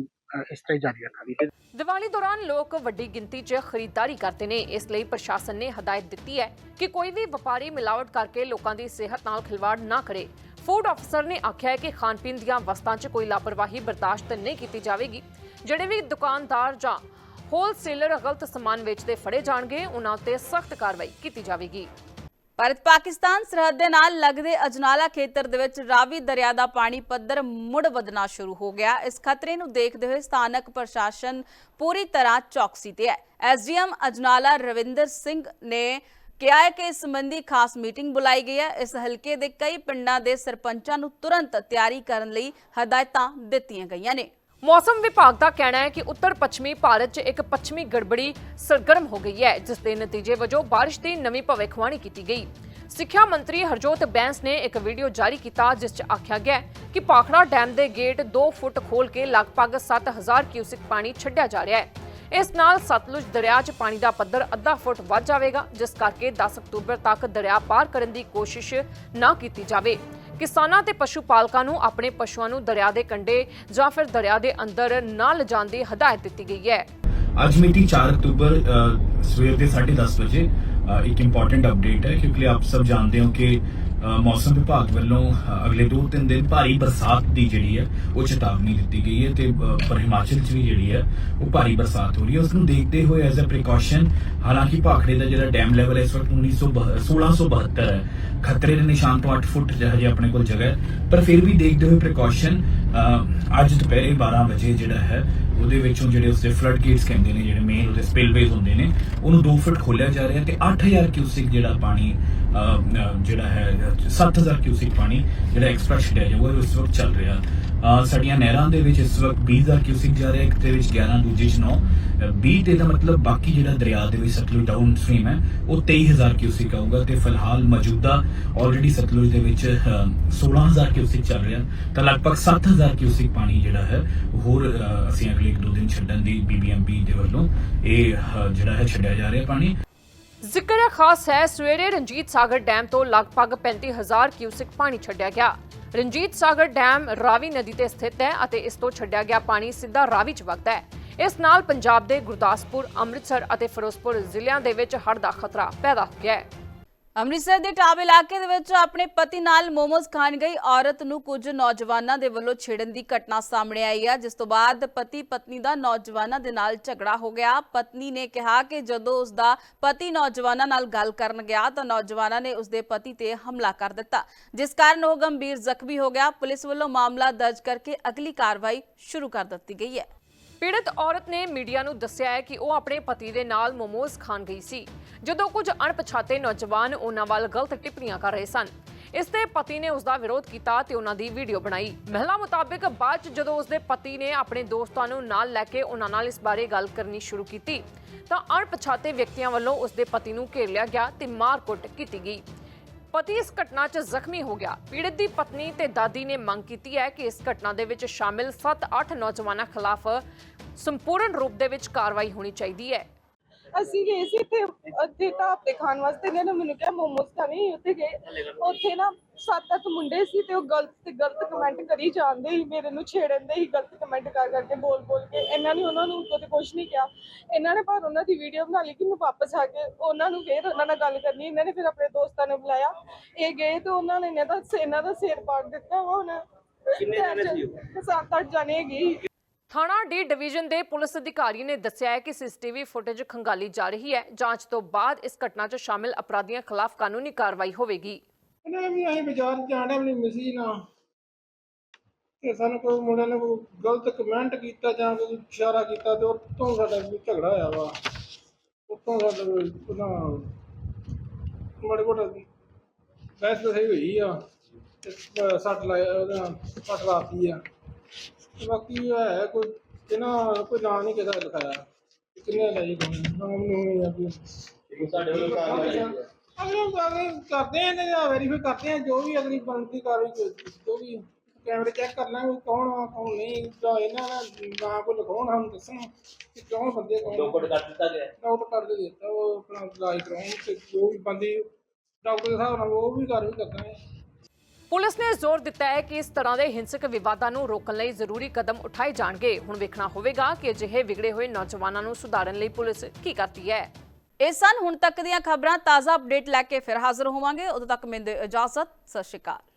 ਇਸ ਤਰ੍ਹਾਂ ਜਾਰੀ ਰੱਖਾਂਗੇ। ਦੀਵਾਲੀ ਦੌਰਾਨ ਲੋਕ ਵੱਡੀ ਗਿਣਤੀ 'ਚ ਖਰੀਦਦਾਰੀ ਕਰਦੇ ਨੇ। ਇਸ ਲਈ ਪ੍ਰਸ਼ਾਸਨ ਨੇ ਹਦਾਇਤ ਦਿੱਤੀ ਹੈ ਕਿ ਕੋਈ ਵੀ ਵਪਾਰੀ ਮਿਲਾਵਟ ਕਰਕੇ ਲੋਕਾਂ ਦੀ ਸਿਹਤ ਨਾਲ ਖਿਲਵਾੜ ਨਾ ਕਰੇ। ਫੂਡ ਅਫਸਰ ਨੇ ਆਖਿਆ ਹੈ ਕਿ ਖਾਣ ਪੀਣ ਦੀਆਂ ਵਸਤਾਂ 'ਚ ਕੋਈ ਲਾਪਰਵਾਹੀ ਬਰਦਾਸ਼ਤ ਨਹੀਂ ਕੀਤੀ ਜਾਵੇਗੀ। ਜਿਹੜੇ ਵੀ ਦੁਕਾਨਦਾਰ ਜਾਂ ਹੋਲਸੇਲਰ ਗਲਤ ਸਮਾਨ ਵੇਚਦੇ ਫੜੇ ਜਾਣਗੇ, ਉਹਨਾਂ ਉੱਤੇ ਸਖਤ ਕਾਰਵਾਈ ਕੀਤੀ ਜਾਵੇਗੀ। ਭਾਰਤ ਪਾਕਿਸਤਾਨ ਸਰਹੱਦ ਦੇ ਨਾਲ ਲੱਗਦੇ ਅਜਨਾਲਾ ਖੇਤਰ ਦੇ ਵਿੱਚ ਰਾਵੀ ਦਰਿਆ ਦਾ ਪਾਣੀ ਪੱਧਰ ਮੁੜ ਵਧਣਾ ਸ਼ੁਰੂ ਹੋ ਗਿਆ। ਇਸ ਖਤਰੇ ਨੂੰ ਦੇਖਦੇ ਹੋਏ ਸਥਾਨਕ ਪ੍ਰਸ਼ਾਸਨ ਪੂਰੀ ਤਰ੍ਹਾਂ ਚੌਕਸੀ ਤੇ ਹੈ। ਐਸਡੀਐਮ ਅਜਨਾਲਾ ਰਵਿੰਦਰ ਸਿੰਘ ਨੇ ਕਿਹਾ ਹੈ ਕਿ ਇਸ ਸੰਬੰਧੀ ਖਾਸ ਮੀਟਿੰਗ ਬੁਲਾਈ ਗਈ ਹੈ। ਇਸ ਹਲਕੇ ਦੇ ਕਈ ਪਿੰਡਾਂ ਦੇ ਸਰਪੰਚਾਂ ਨੂੰ ਤੁਰੰਤ ਤਿਆਰੀ ਕਰਨ ਲਈ ਹਦਾਇਤਾਂ ਦਿੱਤੀਆਂ ਗਈਆਂ ਨੇ। ਮੌਸਮ ਵਿਭਾਗ ਦਾ ਕਹਿਣਾ ਹੈ ਕਿ ਉੱਤਰ ਪੱਛਮੀ ਭਾਰਤ 'ਚ ਇੱਕ ਪੱਛਮੀ ਗੜਬੜੀ ਸਰਗਰਮ ਹੋ ਗਈ ਹੈ, ਜਿਸ ਦੇ ਨਤੀਜੇ ਵਜੋਂ ਬਾਰਿਸ਼ ਦੀ ਨਵੀਂ ਭਵਿੱਖਬਾਣੀ ਕੀਤੀ ਗਈ। ਸਿੱਖਿਆ ਮੰਤਰੀ ਹਰਜੋਤ ਬੈਂਸ ਨੇ ਇੱਕ ਵੀਡੀਓ ਜਾਰੀ ਕੀਤਾ, ਜਿਸ 'ਚ ਆਖਿਆ ਗਿਆ ਕਿ ਪਾਖੜਾ ਡੈਮ ਦੇ ਗੇਟ 2 ਫੁੱਟ ਖੋਲ ਕੇ ਲਗਭਗ 7000 ਕਿਊਸਿਕ ਪਾਣੀ ਛੱਡਿਆ ਜਾ ਰਿਹਾ ਹੈ। ਇਸ ਨਾਲ ਸਤਲੁਜ ਦਰਿਆ 'ਚ ਪਾਣੀ ਦਾ ਪੱਧਰ ਅੱਧਾ ਫੁੱਟ ਵੱਧ ਜਾਵੇਗਾ, ਜਿਸ ਕਰਕੇ 10 ਅਕਤੂਬਰ ਤੱਕ ਦਰਿਆ ਪਾਰ ਕਰਨ ਦੀ ਕੋਸ਼ਿਸ਼ ਨਾ ਕੀਤੀ ਜਾਵੇ। ਕਿਸਾਨਾਂ ਤੇ ਪਸ਼ੂ ਪਾਲਕਾਂ ਨੂੰ ਆਪਣੇ ਪਸ਼ੂਆਂ ਨੂੰ ਦਰਿਆ ਦੇ ਕੰਢੇ ਜਾਂ ਫਿਰ ਦਰਿਆ ਦੇ ਅੰਦਰ ਨਾ ਲਿਜਾਣ ਦੀ ਹਦਾਇਤ ਦਿੱਤੀ ਗਈ ਹੈ। ਅੱਜ ਮਿਤੀ 4 ਅਕਤੂਬਰ ਸਵੇਰ ਦੇ 10:30 ਵਜੇ ਇੱਕ ਇੰਪੋਰਟੈਂਟ ਅਪਡੇਟ ਹੈ, ਕਿਉਂਕਿ ਆਪ ਸਭ ਜਾਣਦੇ ਹੋ ਕਿ ਮੌਸਮ ਵਿਭਾਗ ਵੱਲੋਂ ਅਗਲੇ 2-3 ਦਿਨ ਭਾਰੀ ਬਰਸਾਤ ਦੀ ਜਿਹੜੀ ਹੈ, ਉਹ ਚੇਤਾਵਨੀ ਦਿੱਤੀ ਗਈ ਹੈ ਤੇ ਪਰ ਹਿਮਾਚਲ 'ਚ ਵੀ ਜਿਹੜੀ ਹੈ, ਉਹ ਭਾਰੀ ਬਰਸਾਤ ਹੋ ਰਹੀ ਹੈ। ਉਸ ਨੂੰ ਦੇਖਦੇ ਹੋਏ ਐਜ਼ ਅ ਪ੍ਰੀਕਾਸ਼ਨ ਹਾਲਾਂਕਿ ਭਾਖੜੇ ਦਾ ਜਿਹੜਾ ਡੈਮ ਲੈਵਲ ਇਸ ਵਕਤ 1672 ਹੈ। ਖਤਰੇ ਦੇ ਨਿਸ਼ਾਨ ਤੋਂ 8 ਫੁੱਟ ਹਜੇ ਆਪਣੇ ਕੋਲ ਜਗ੍ਹਾ ਹੈ। ਪਰ ਫਿਰ ਵੀ ਦੇਖਦੇ ਹੋਏ ਪ੍ਰੀਕਾਸ਼ਨ ਅੱਜ ਦੁਪਹਿਰੇ 12 ਵਜੇ ਜਿਹੜਾ ਹੈ, ਉਹਦੇ ਵਿੱਚੋਂ ਜਿਹੜੇ ਉਸਦੇ ਫਲੱਡ ਗੇਟਸ ਕਹਿੰਦੇ ਨੇ, ਜਿਹੜੇ ਮੇਨ ਉਹਦੇ ਸਪਿਲਵੇਜ਼ ਹੁੰਦੇ ਨੇ, ਉਹਨੂੰ 2 ਫੁੱਟ ਖੋਲਿਆ ਜਾ ਰਿਹਾ ਤੇ 8000 ਕਿਊਸਿਕ ਜਿਹੜਾ ਪਾਣੀ ਜਿਹੜਾ ਹੈ 7000 ਕਿਊਸਿਕ ਪਾਣੀ ਜਿਹੜਾ ਐਕਸਟਰਾ ਛੱਡਿਆ ਜਾਊਗਾ ਇਸ ਵਕਤ ਚੱਲ ਰਿਹਾ। ਸਾਡੀਆਂ ਨਹਿਰਾਂ ਦੇ ਵਿੱਚ ਇਸ ਵਕਤ 20000 ਕਿਊਸਿਕ ਜਾ ਰਿਹਾ ਇੱਕ ਦੇ ਵਿੱਚ 11 ਦੂਜੇ ਚ 9 20 ਤੇ ਦਾ ਮਤਲਬ ਬਾਕੀ ਜਿਹੜਾ ਦਰਿਆ ਦੇ ਵਿੱਚ ਸਤਲੁਜ ਡਾਊਨ ਸਟ੍ਰੀਮ ਹੈ ਉਹ 23000 ਕਿਊਸਿਕ ਆਊਗਾ ਤੇ ਫਿਲਹਾਲ ਮੌਜੂਦਾ ਆਲਰੇਡੀ ਸਤਲੁਜ ਦੇ ਵਿੱਚ ਅਹ, 16000 ਕਿਊਸਿਕ ਚੱਲ ਰਿਹਾ। ਤਾਂ ਲਗਭਗ 7000 ਕਿਊਸਿਕ ਪਾਣੀ ਜਿਹੜਾ ਹੈ ਹੋਰ ਅਸੀਂ ਅਗਲੇ ਇੱਕ ਦੋ ਦਿਨ ਛੱਡਣ ਦੀ ਬੀਬੀਐਮਪੀ ਦੇ ਵੱਲੋਂ ਇਹ ਜਿਹੜਾ ਹੈ ਛੱਡਿਆ ਜਾ ਰਿਹਾ ਪਾਣੀ। ਜ਼ਿਕਰ ਖਾਸ ਹੈ, ਸਵੇਰੇ ਰਣਜੀਤ ਸਾਗਰ ਡੈਮ ਤੋਂ ਲਗਭਗ 35000 ਕਿਊਸਿਕ ਪਾਣੀ ਛੱਡਿਆ ਗਿਆ। ਰਣਜੀਤ ਸਾਗਰ ਡੈਮ ਰਾਵੀ ਨਦੀ ਤੇ ਸਥਿਤ ਹੈ ਅਤੇ ਇਸ ਤੋਂ ਛੱਡਿਆ ਗਿਆ ਪਾਣੀ ਸਿੱਧਾ ਰਾਵੀ ਚ ਵਗਦਾ ਹੈ। ਇਸ ਨਾਲ ਪੰਜਾਬ ਦੇ ਗੁਰਦਾਸਪੁਰ, ਅੰਮ੍ਰਿਤਸਰ ਅਤੇ ਫਿਰੋਜ਼ਪੁਰ ਜ਼ਿਲ੍ਹਿਆਂ ਦੇ ਵਿੱਚ ਹੜ੍ਹ ਦਾ ਖਤਰਾ ਪੈਦਾ ਹੋ ਗਿਆ ਹੈ। ਅੰਮ੍ਰਿਤਸਰ ਦੇ ਟਾਬ ਇਲਾਕੇ ਦੇ ਵਿੱਚ ਆਪਣੇ ਪਤੀ ਨਾਲ ਮੋਮੋਸ ਖਾਣ ਗਈ ਔਰਤ ਨੂੰ ਕੁਝ ਨੌਜਵਾਨਾਂ ਦੇ ਵੱਲੋਂ ਛੇੜਨ ਦੀ ਘਟਨਾ ਸਾਹਮਣੇ ਆਈ ਹੈ, ਜਿਸ ਤੋਂ ਬਾਅਦ ਪਤੀ ਪਤਨੀ ਦਾ ਨੌਜਵਾਨਾਂ ਦੇ ਨਾਲ ਝਗੜਾ ਹੋ ਗਿਆ। ਪਤਨੀ ਨੇ ਕਿਹਾ ਕਿ ਜਦੋਂ ਉਸ ਦਾ ਪਤੀ ਨੌਜਵਾਨਾਂ ਨਾਲ ਗੱਲ ਕਰਨ ਗਿਆ ਤਾਂ ਨੌਜਵਾਨਾਂ ਨੇ ਉਸ ਦੇ ਪਤੀ ਤੇ ਹਮਲਾ ਕਰ ਦਿੱਤਾ। ਜਿਸ ਕਾਰਨ ਉਹ ਗੰਭੀਰ ਜ਼ਖਮੀ ਹੋ ਗਿਆ। ਪੁਲਿਸ ਵੱਲੋਂ ਮਾਮਲਾ ਦਰਜ ਕਰਕੇ ਅਗਲੀ ਕਾਰਵਾਈ ਸ਼ੁਰੂ ਕਰ ਦਿੱਤੀ ਗਈ ਹੈ। ਪੀੜਤ ਔਰਤ ਨੇ ਮੀਡੀਆ ਨੂੰ ਦੱਸਿਆ ਹੈ ਕਿ ਉਹ ਆਪਣੇ ਪਤੀ ਦੇ ਨਾਲ ਮੋਮੋਜ਼ ਖਾਣ ਗਈ ਸੀ। ਜਦੋਂ ਕੁਝ ਅਣਪਛਾਤੇ ਨੌਜਵਾਨ ਉਹਨਾਂ ਵੱਲ ਗਲਤ ਟਿੱਪਣੀਆਂ ਕਰ ਰਹੇ ਸਨ। ਇਸ ਤੇ ਪਤੀ ਨੇ ਉਸ ਦਾ ਵਿਰੋਧ ਕੀਤਾ ਤੇ ਉਹਨਾਂ ਦੀ ਵੀਡੀਓ ਬਣਾਈ। ਮਹਿਲਾ ਮੁਤਾਬਿਕ ਬਾਅਦ ਚ ਜਦੋਂ ਉਸ ਦੇ ਪਤੀ ਨੇ ਆਪਣੇ ਦੋਸਤਾਂ ਨੂੰ ਨਾਲ ਲੈ ਕੇ ਉਹਨਾਂ ਨਾਲ ਇਸ ਬਾਰੇ ਗੱਲ ਕਰਨੀ ਸ਼ੁਰੂ ਕੀਤੀ, ਤਾਂ ਅਣਪਛਾਤੇ ਵਿਅਕਤੀਆਂ ਵੱਲੋਂ ਉਸ ਦੇ ਪਤੀ ਨੂੰ ਘੇਰ ਲਿਆ ਗਿਆ ਤੇ ਮਾਰ-ਕੁੱਟ ਕੀਤੀ ਗਈ। ਪਤੀ ਇਸ ਘਟਨਾ 'ਚ ਜ਼ਖਮੀ ਹੋ ਗਿਆ। ਪੀੜਤ ਦੀ ਪਤਨੀ ਤੇ ਦਾਦੀ ਨੇ ਮੰਗ ਕੀਤੀ ਹੈ ਕਿ ਇਸ ਘਟਨਾ ਦੇ ਵਿੱਚ ਸ਼ਾਮਿਲ 7-8 ਨੌਜਵਾਨਾਂ ਖਿਲਾਫ ਸੰਪੂਰਨ ਰੂਪ ਦੇ ਵਿੱਚ ਕਾਰਵਾਈ ਹੋਣੀ ਚਾਹੀਦੀ ਹੈ। ਅਸੀਂ ਗਏ ਸੀ ਤੇ ਅੱਧੇ ਢਾਬੇ ਖਾਣ ਵਾਸਤੇ। ਇਹਨਾਂ ਨੇ ਮੈਨੂੰ ਕਿਹਾ ਮੋਮੋਸ ਖਾਣੇ ਉੱਥੇ ਗਏ। ਉੱਥੇ ਨਾ ਸੱਤ ਅੱਠ ਮੁੰਡੇ ਸੀ ਤੇ ਉਹ ਗਲਤ ਤੇ ਗਲਤ ਕਮੈਂਟ ਕਰੀ ਜਾਂਦੇ ਸੀ ਮੇਰੇ ਨੂੰ ਛੇੜਨ ਦੇ ਹੀ ਗਲਤ ਕਮੈਂਟ ਕਰ ਕਰਕੇ ਬੋਲ ਬੋਲ ਕੇ। ਇਹਨਾਂ ਨੇ ਉਹਨਾਂ ਨੂੰ ਉੱਤੋਂ ਤੇ ਕੁਝ ਨਹੀਂ ਕਿਹਾ। ਇਹਨਾਂ ਨੇ ਪਰ ਉਹਨਾਂ ਦੀ ਵੀਡੀਓ ਬਣਾ ਲਈ ਕਿ ਮੈਂ ਵਾਪਸ ਆ ਕੇ ਉਹਨਾਂ ਨੂੰ ਫੇਰ ਉਹਨਾਂ ਨਾਲ ਗੱਲ ਕਰਨੀ। ਇਹਨਾਂ ਨੇ ਫਿਰ ਆਪਣੇ ਦੋਸਤਾਂ ਨੂੰ ਬੁਲਾਇਆ। ਇਹ ਗਏ ਤੇ ਉਹਨਾਂ ਨੇ ਇਹਨਾਂ ਦਾ ਇਹਨਾਂ ਦਾ ਸਿਰ ਪਾੜ ਦਿੱਤਾ ਵਾ ਹੁਣ। ਕਿੰਨੇ ਜਣੇ ਸੀ ਸੱਤ ਅੱਠ ਜਣੇ ਸੀ। ਥਾਣਾ ਡੀ ਡਿਵੀਜ਼ਨ ਦੇ ਪੁਲਿਸ ਅਧਿਕਾਰੀ ਨੇ ਦੱਸਿਆ ਹੈ ਕਿ ਸੀਸੀਟੀਵੀ ਫੁਟੇਜ ਖੰਗਾਲੀ ਜਾ ਰਹੀ ਹੈ। ਜਾਂਚ ਤੋਂ ਬਾਅਦ ਇਸ ਘਟਨਾ 'ਚ ਸ਼ਾਮਿਲ ਅਪਰਾਧੀਆਂ ਖਿਲਾਫ ਕਾਨੂੰਨੀ ਕਾਰਵਾਈ ਹੋਵੇਗੀ। ਇਹਨਾਂ ਵੀ ਅਸੀਂ ਬਾਜ਼ਾਰ ਜਾਣਾ ਵੀ ਮਿਸੀ ਨਾ। ਤੇ ਸਾਨੂੰ ਕੋਈ ਮੁੰਡੇ ਨੇ ਕੋਈ ਗਲਤ ਕਮੈਂਟ ਕੀਤਾ ਜਾਂ ਕੋਈ ਇਸ਼ਾਰਾ ਕੀਤਾ ਤੇ ਉੱਤੋਂ ਸਾਡਾ ਕੋਈ ਝਗੜਾ ਹੋਇਆ ਵਾ। ਉੱਤੋਂ ਸਾਡਾ ਕੋਈ ਉਹਨਾਂ ਮਾੜੇ ਮੋਟਾ ਬਹਿਸ ਬਸਈ ਹੋਈ ਆ ਤੇ ਸੱਟ ਲਾਇਆ, ਉਹਦਾ ਸੱਟ ਲਾਤੀ ਆ। ਬਾਕੀ ਹੈ ਕੋਈ ਇਹਨਾਂ ਕੋਈ ਨਾਂ ਨਹੀਂ ਕਿਹਦਾ ਲਿਖਾਇਆ। ਕਿ ਕਿੰਨੇ ਲਈ ਕੋਈ ਨਾਮ ਨੂੰ ਆ ਵੀ ਸਾਡੇ ਵੱਲੋਂ ਕਾਰਵਾਈ ਅਗਲੇ ਅਗਲੇ ਕਰਦੇ ਆ ਨੇ ਵੈਰੀਫਾਈ ਕਰਦੇ ਆ ਜੋ ਵੀ ਅਗਲੀ ਬਣਦੀ ਕਾਰਵਾਈ ਜੋ ਵੀ ਕੈਮਰੇ ਚੈੱਕ ਕਰ ਲਾਂਗੇ ਵੀ ਕੌਣ ਆ ਕੌਣ ਨਹੀਂ ਜਾਂ ਇਹਨਾਂ ਦਾ ਨਾਂ ਕੋਈ ਲਿਖਾਉਣ ਹਮ ਦੱਸਣ ਕਿ ਕੌਣ ਬੰਦੇ ਕੌਣ ਲੋਕਟ ਕਰ ਦਿੱਤਾ ਗਿਆ। ਡਾਕਟਰ ਕਰ ਦੇ ਦਿੱਤਾ ਉਹ ਆਪਣਾ ਇਲਾਜ ਕਰਾਉਣ ਤੇ ਜੋ ਵੀ ਬੰਦੇ ਡਾਕਟਰ ਦੇ ਹਿਸਾਬ ਨਾਲ ਉਹ ਵੀ ਕਾਰਵਾਈ ਕਰਦਾਂਗੇ ਪੁਲਿਸ ਨੇ ਜ਼ੋਰ ਦਿੱਤਾ ਹੈ ਕਿ ਇਸ ਤਰ੍ਹਾਂ ਦੇ ਹਿੰਸਕ ਵਿਵਾਦਾਂ ਨੂੰ ਰੋਕਣ ਲਈ ਜ਼ਰੂਰੀ ਕਦਮ ਉਠਾਏ ਜਾਣਗੇ। ਹੁਣ ਵੇਖਣਾ ਹੋਵੇਗਾ ਕਿ ਅਜਿਹੇ ਵਿਗੜੇ ਹੋਏ ਨੌਜਵਾਨਾਂ ਨੂੰ ਸੁਧਾਰਨ ਲਈ ਪੁਲਿਸ ਕੀ ਕਰਦੀ ਹੈ। ਇਹ ਸਨ ਹੁਣ ਤੱਕ ਦੀਆਂ ਖਬਰਾਂ, ਤਾਜ਼ਾ ਅਪਡੇਟ ਲੈ ਕੇ ਫਿਰ ਹਾਜ਼ਰ ਹੋਵਾਂਗੇ। ਉਦੋਂ ਤੱਕ ਮੈਨੂੰ ਇਜਾਜ਼ਤ। ਸਤਿ ਸ਼੍ਰੀ ਅਕਾਲ।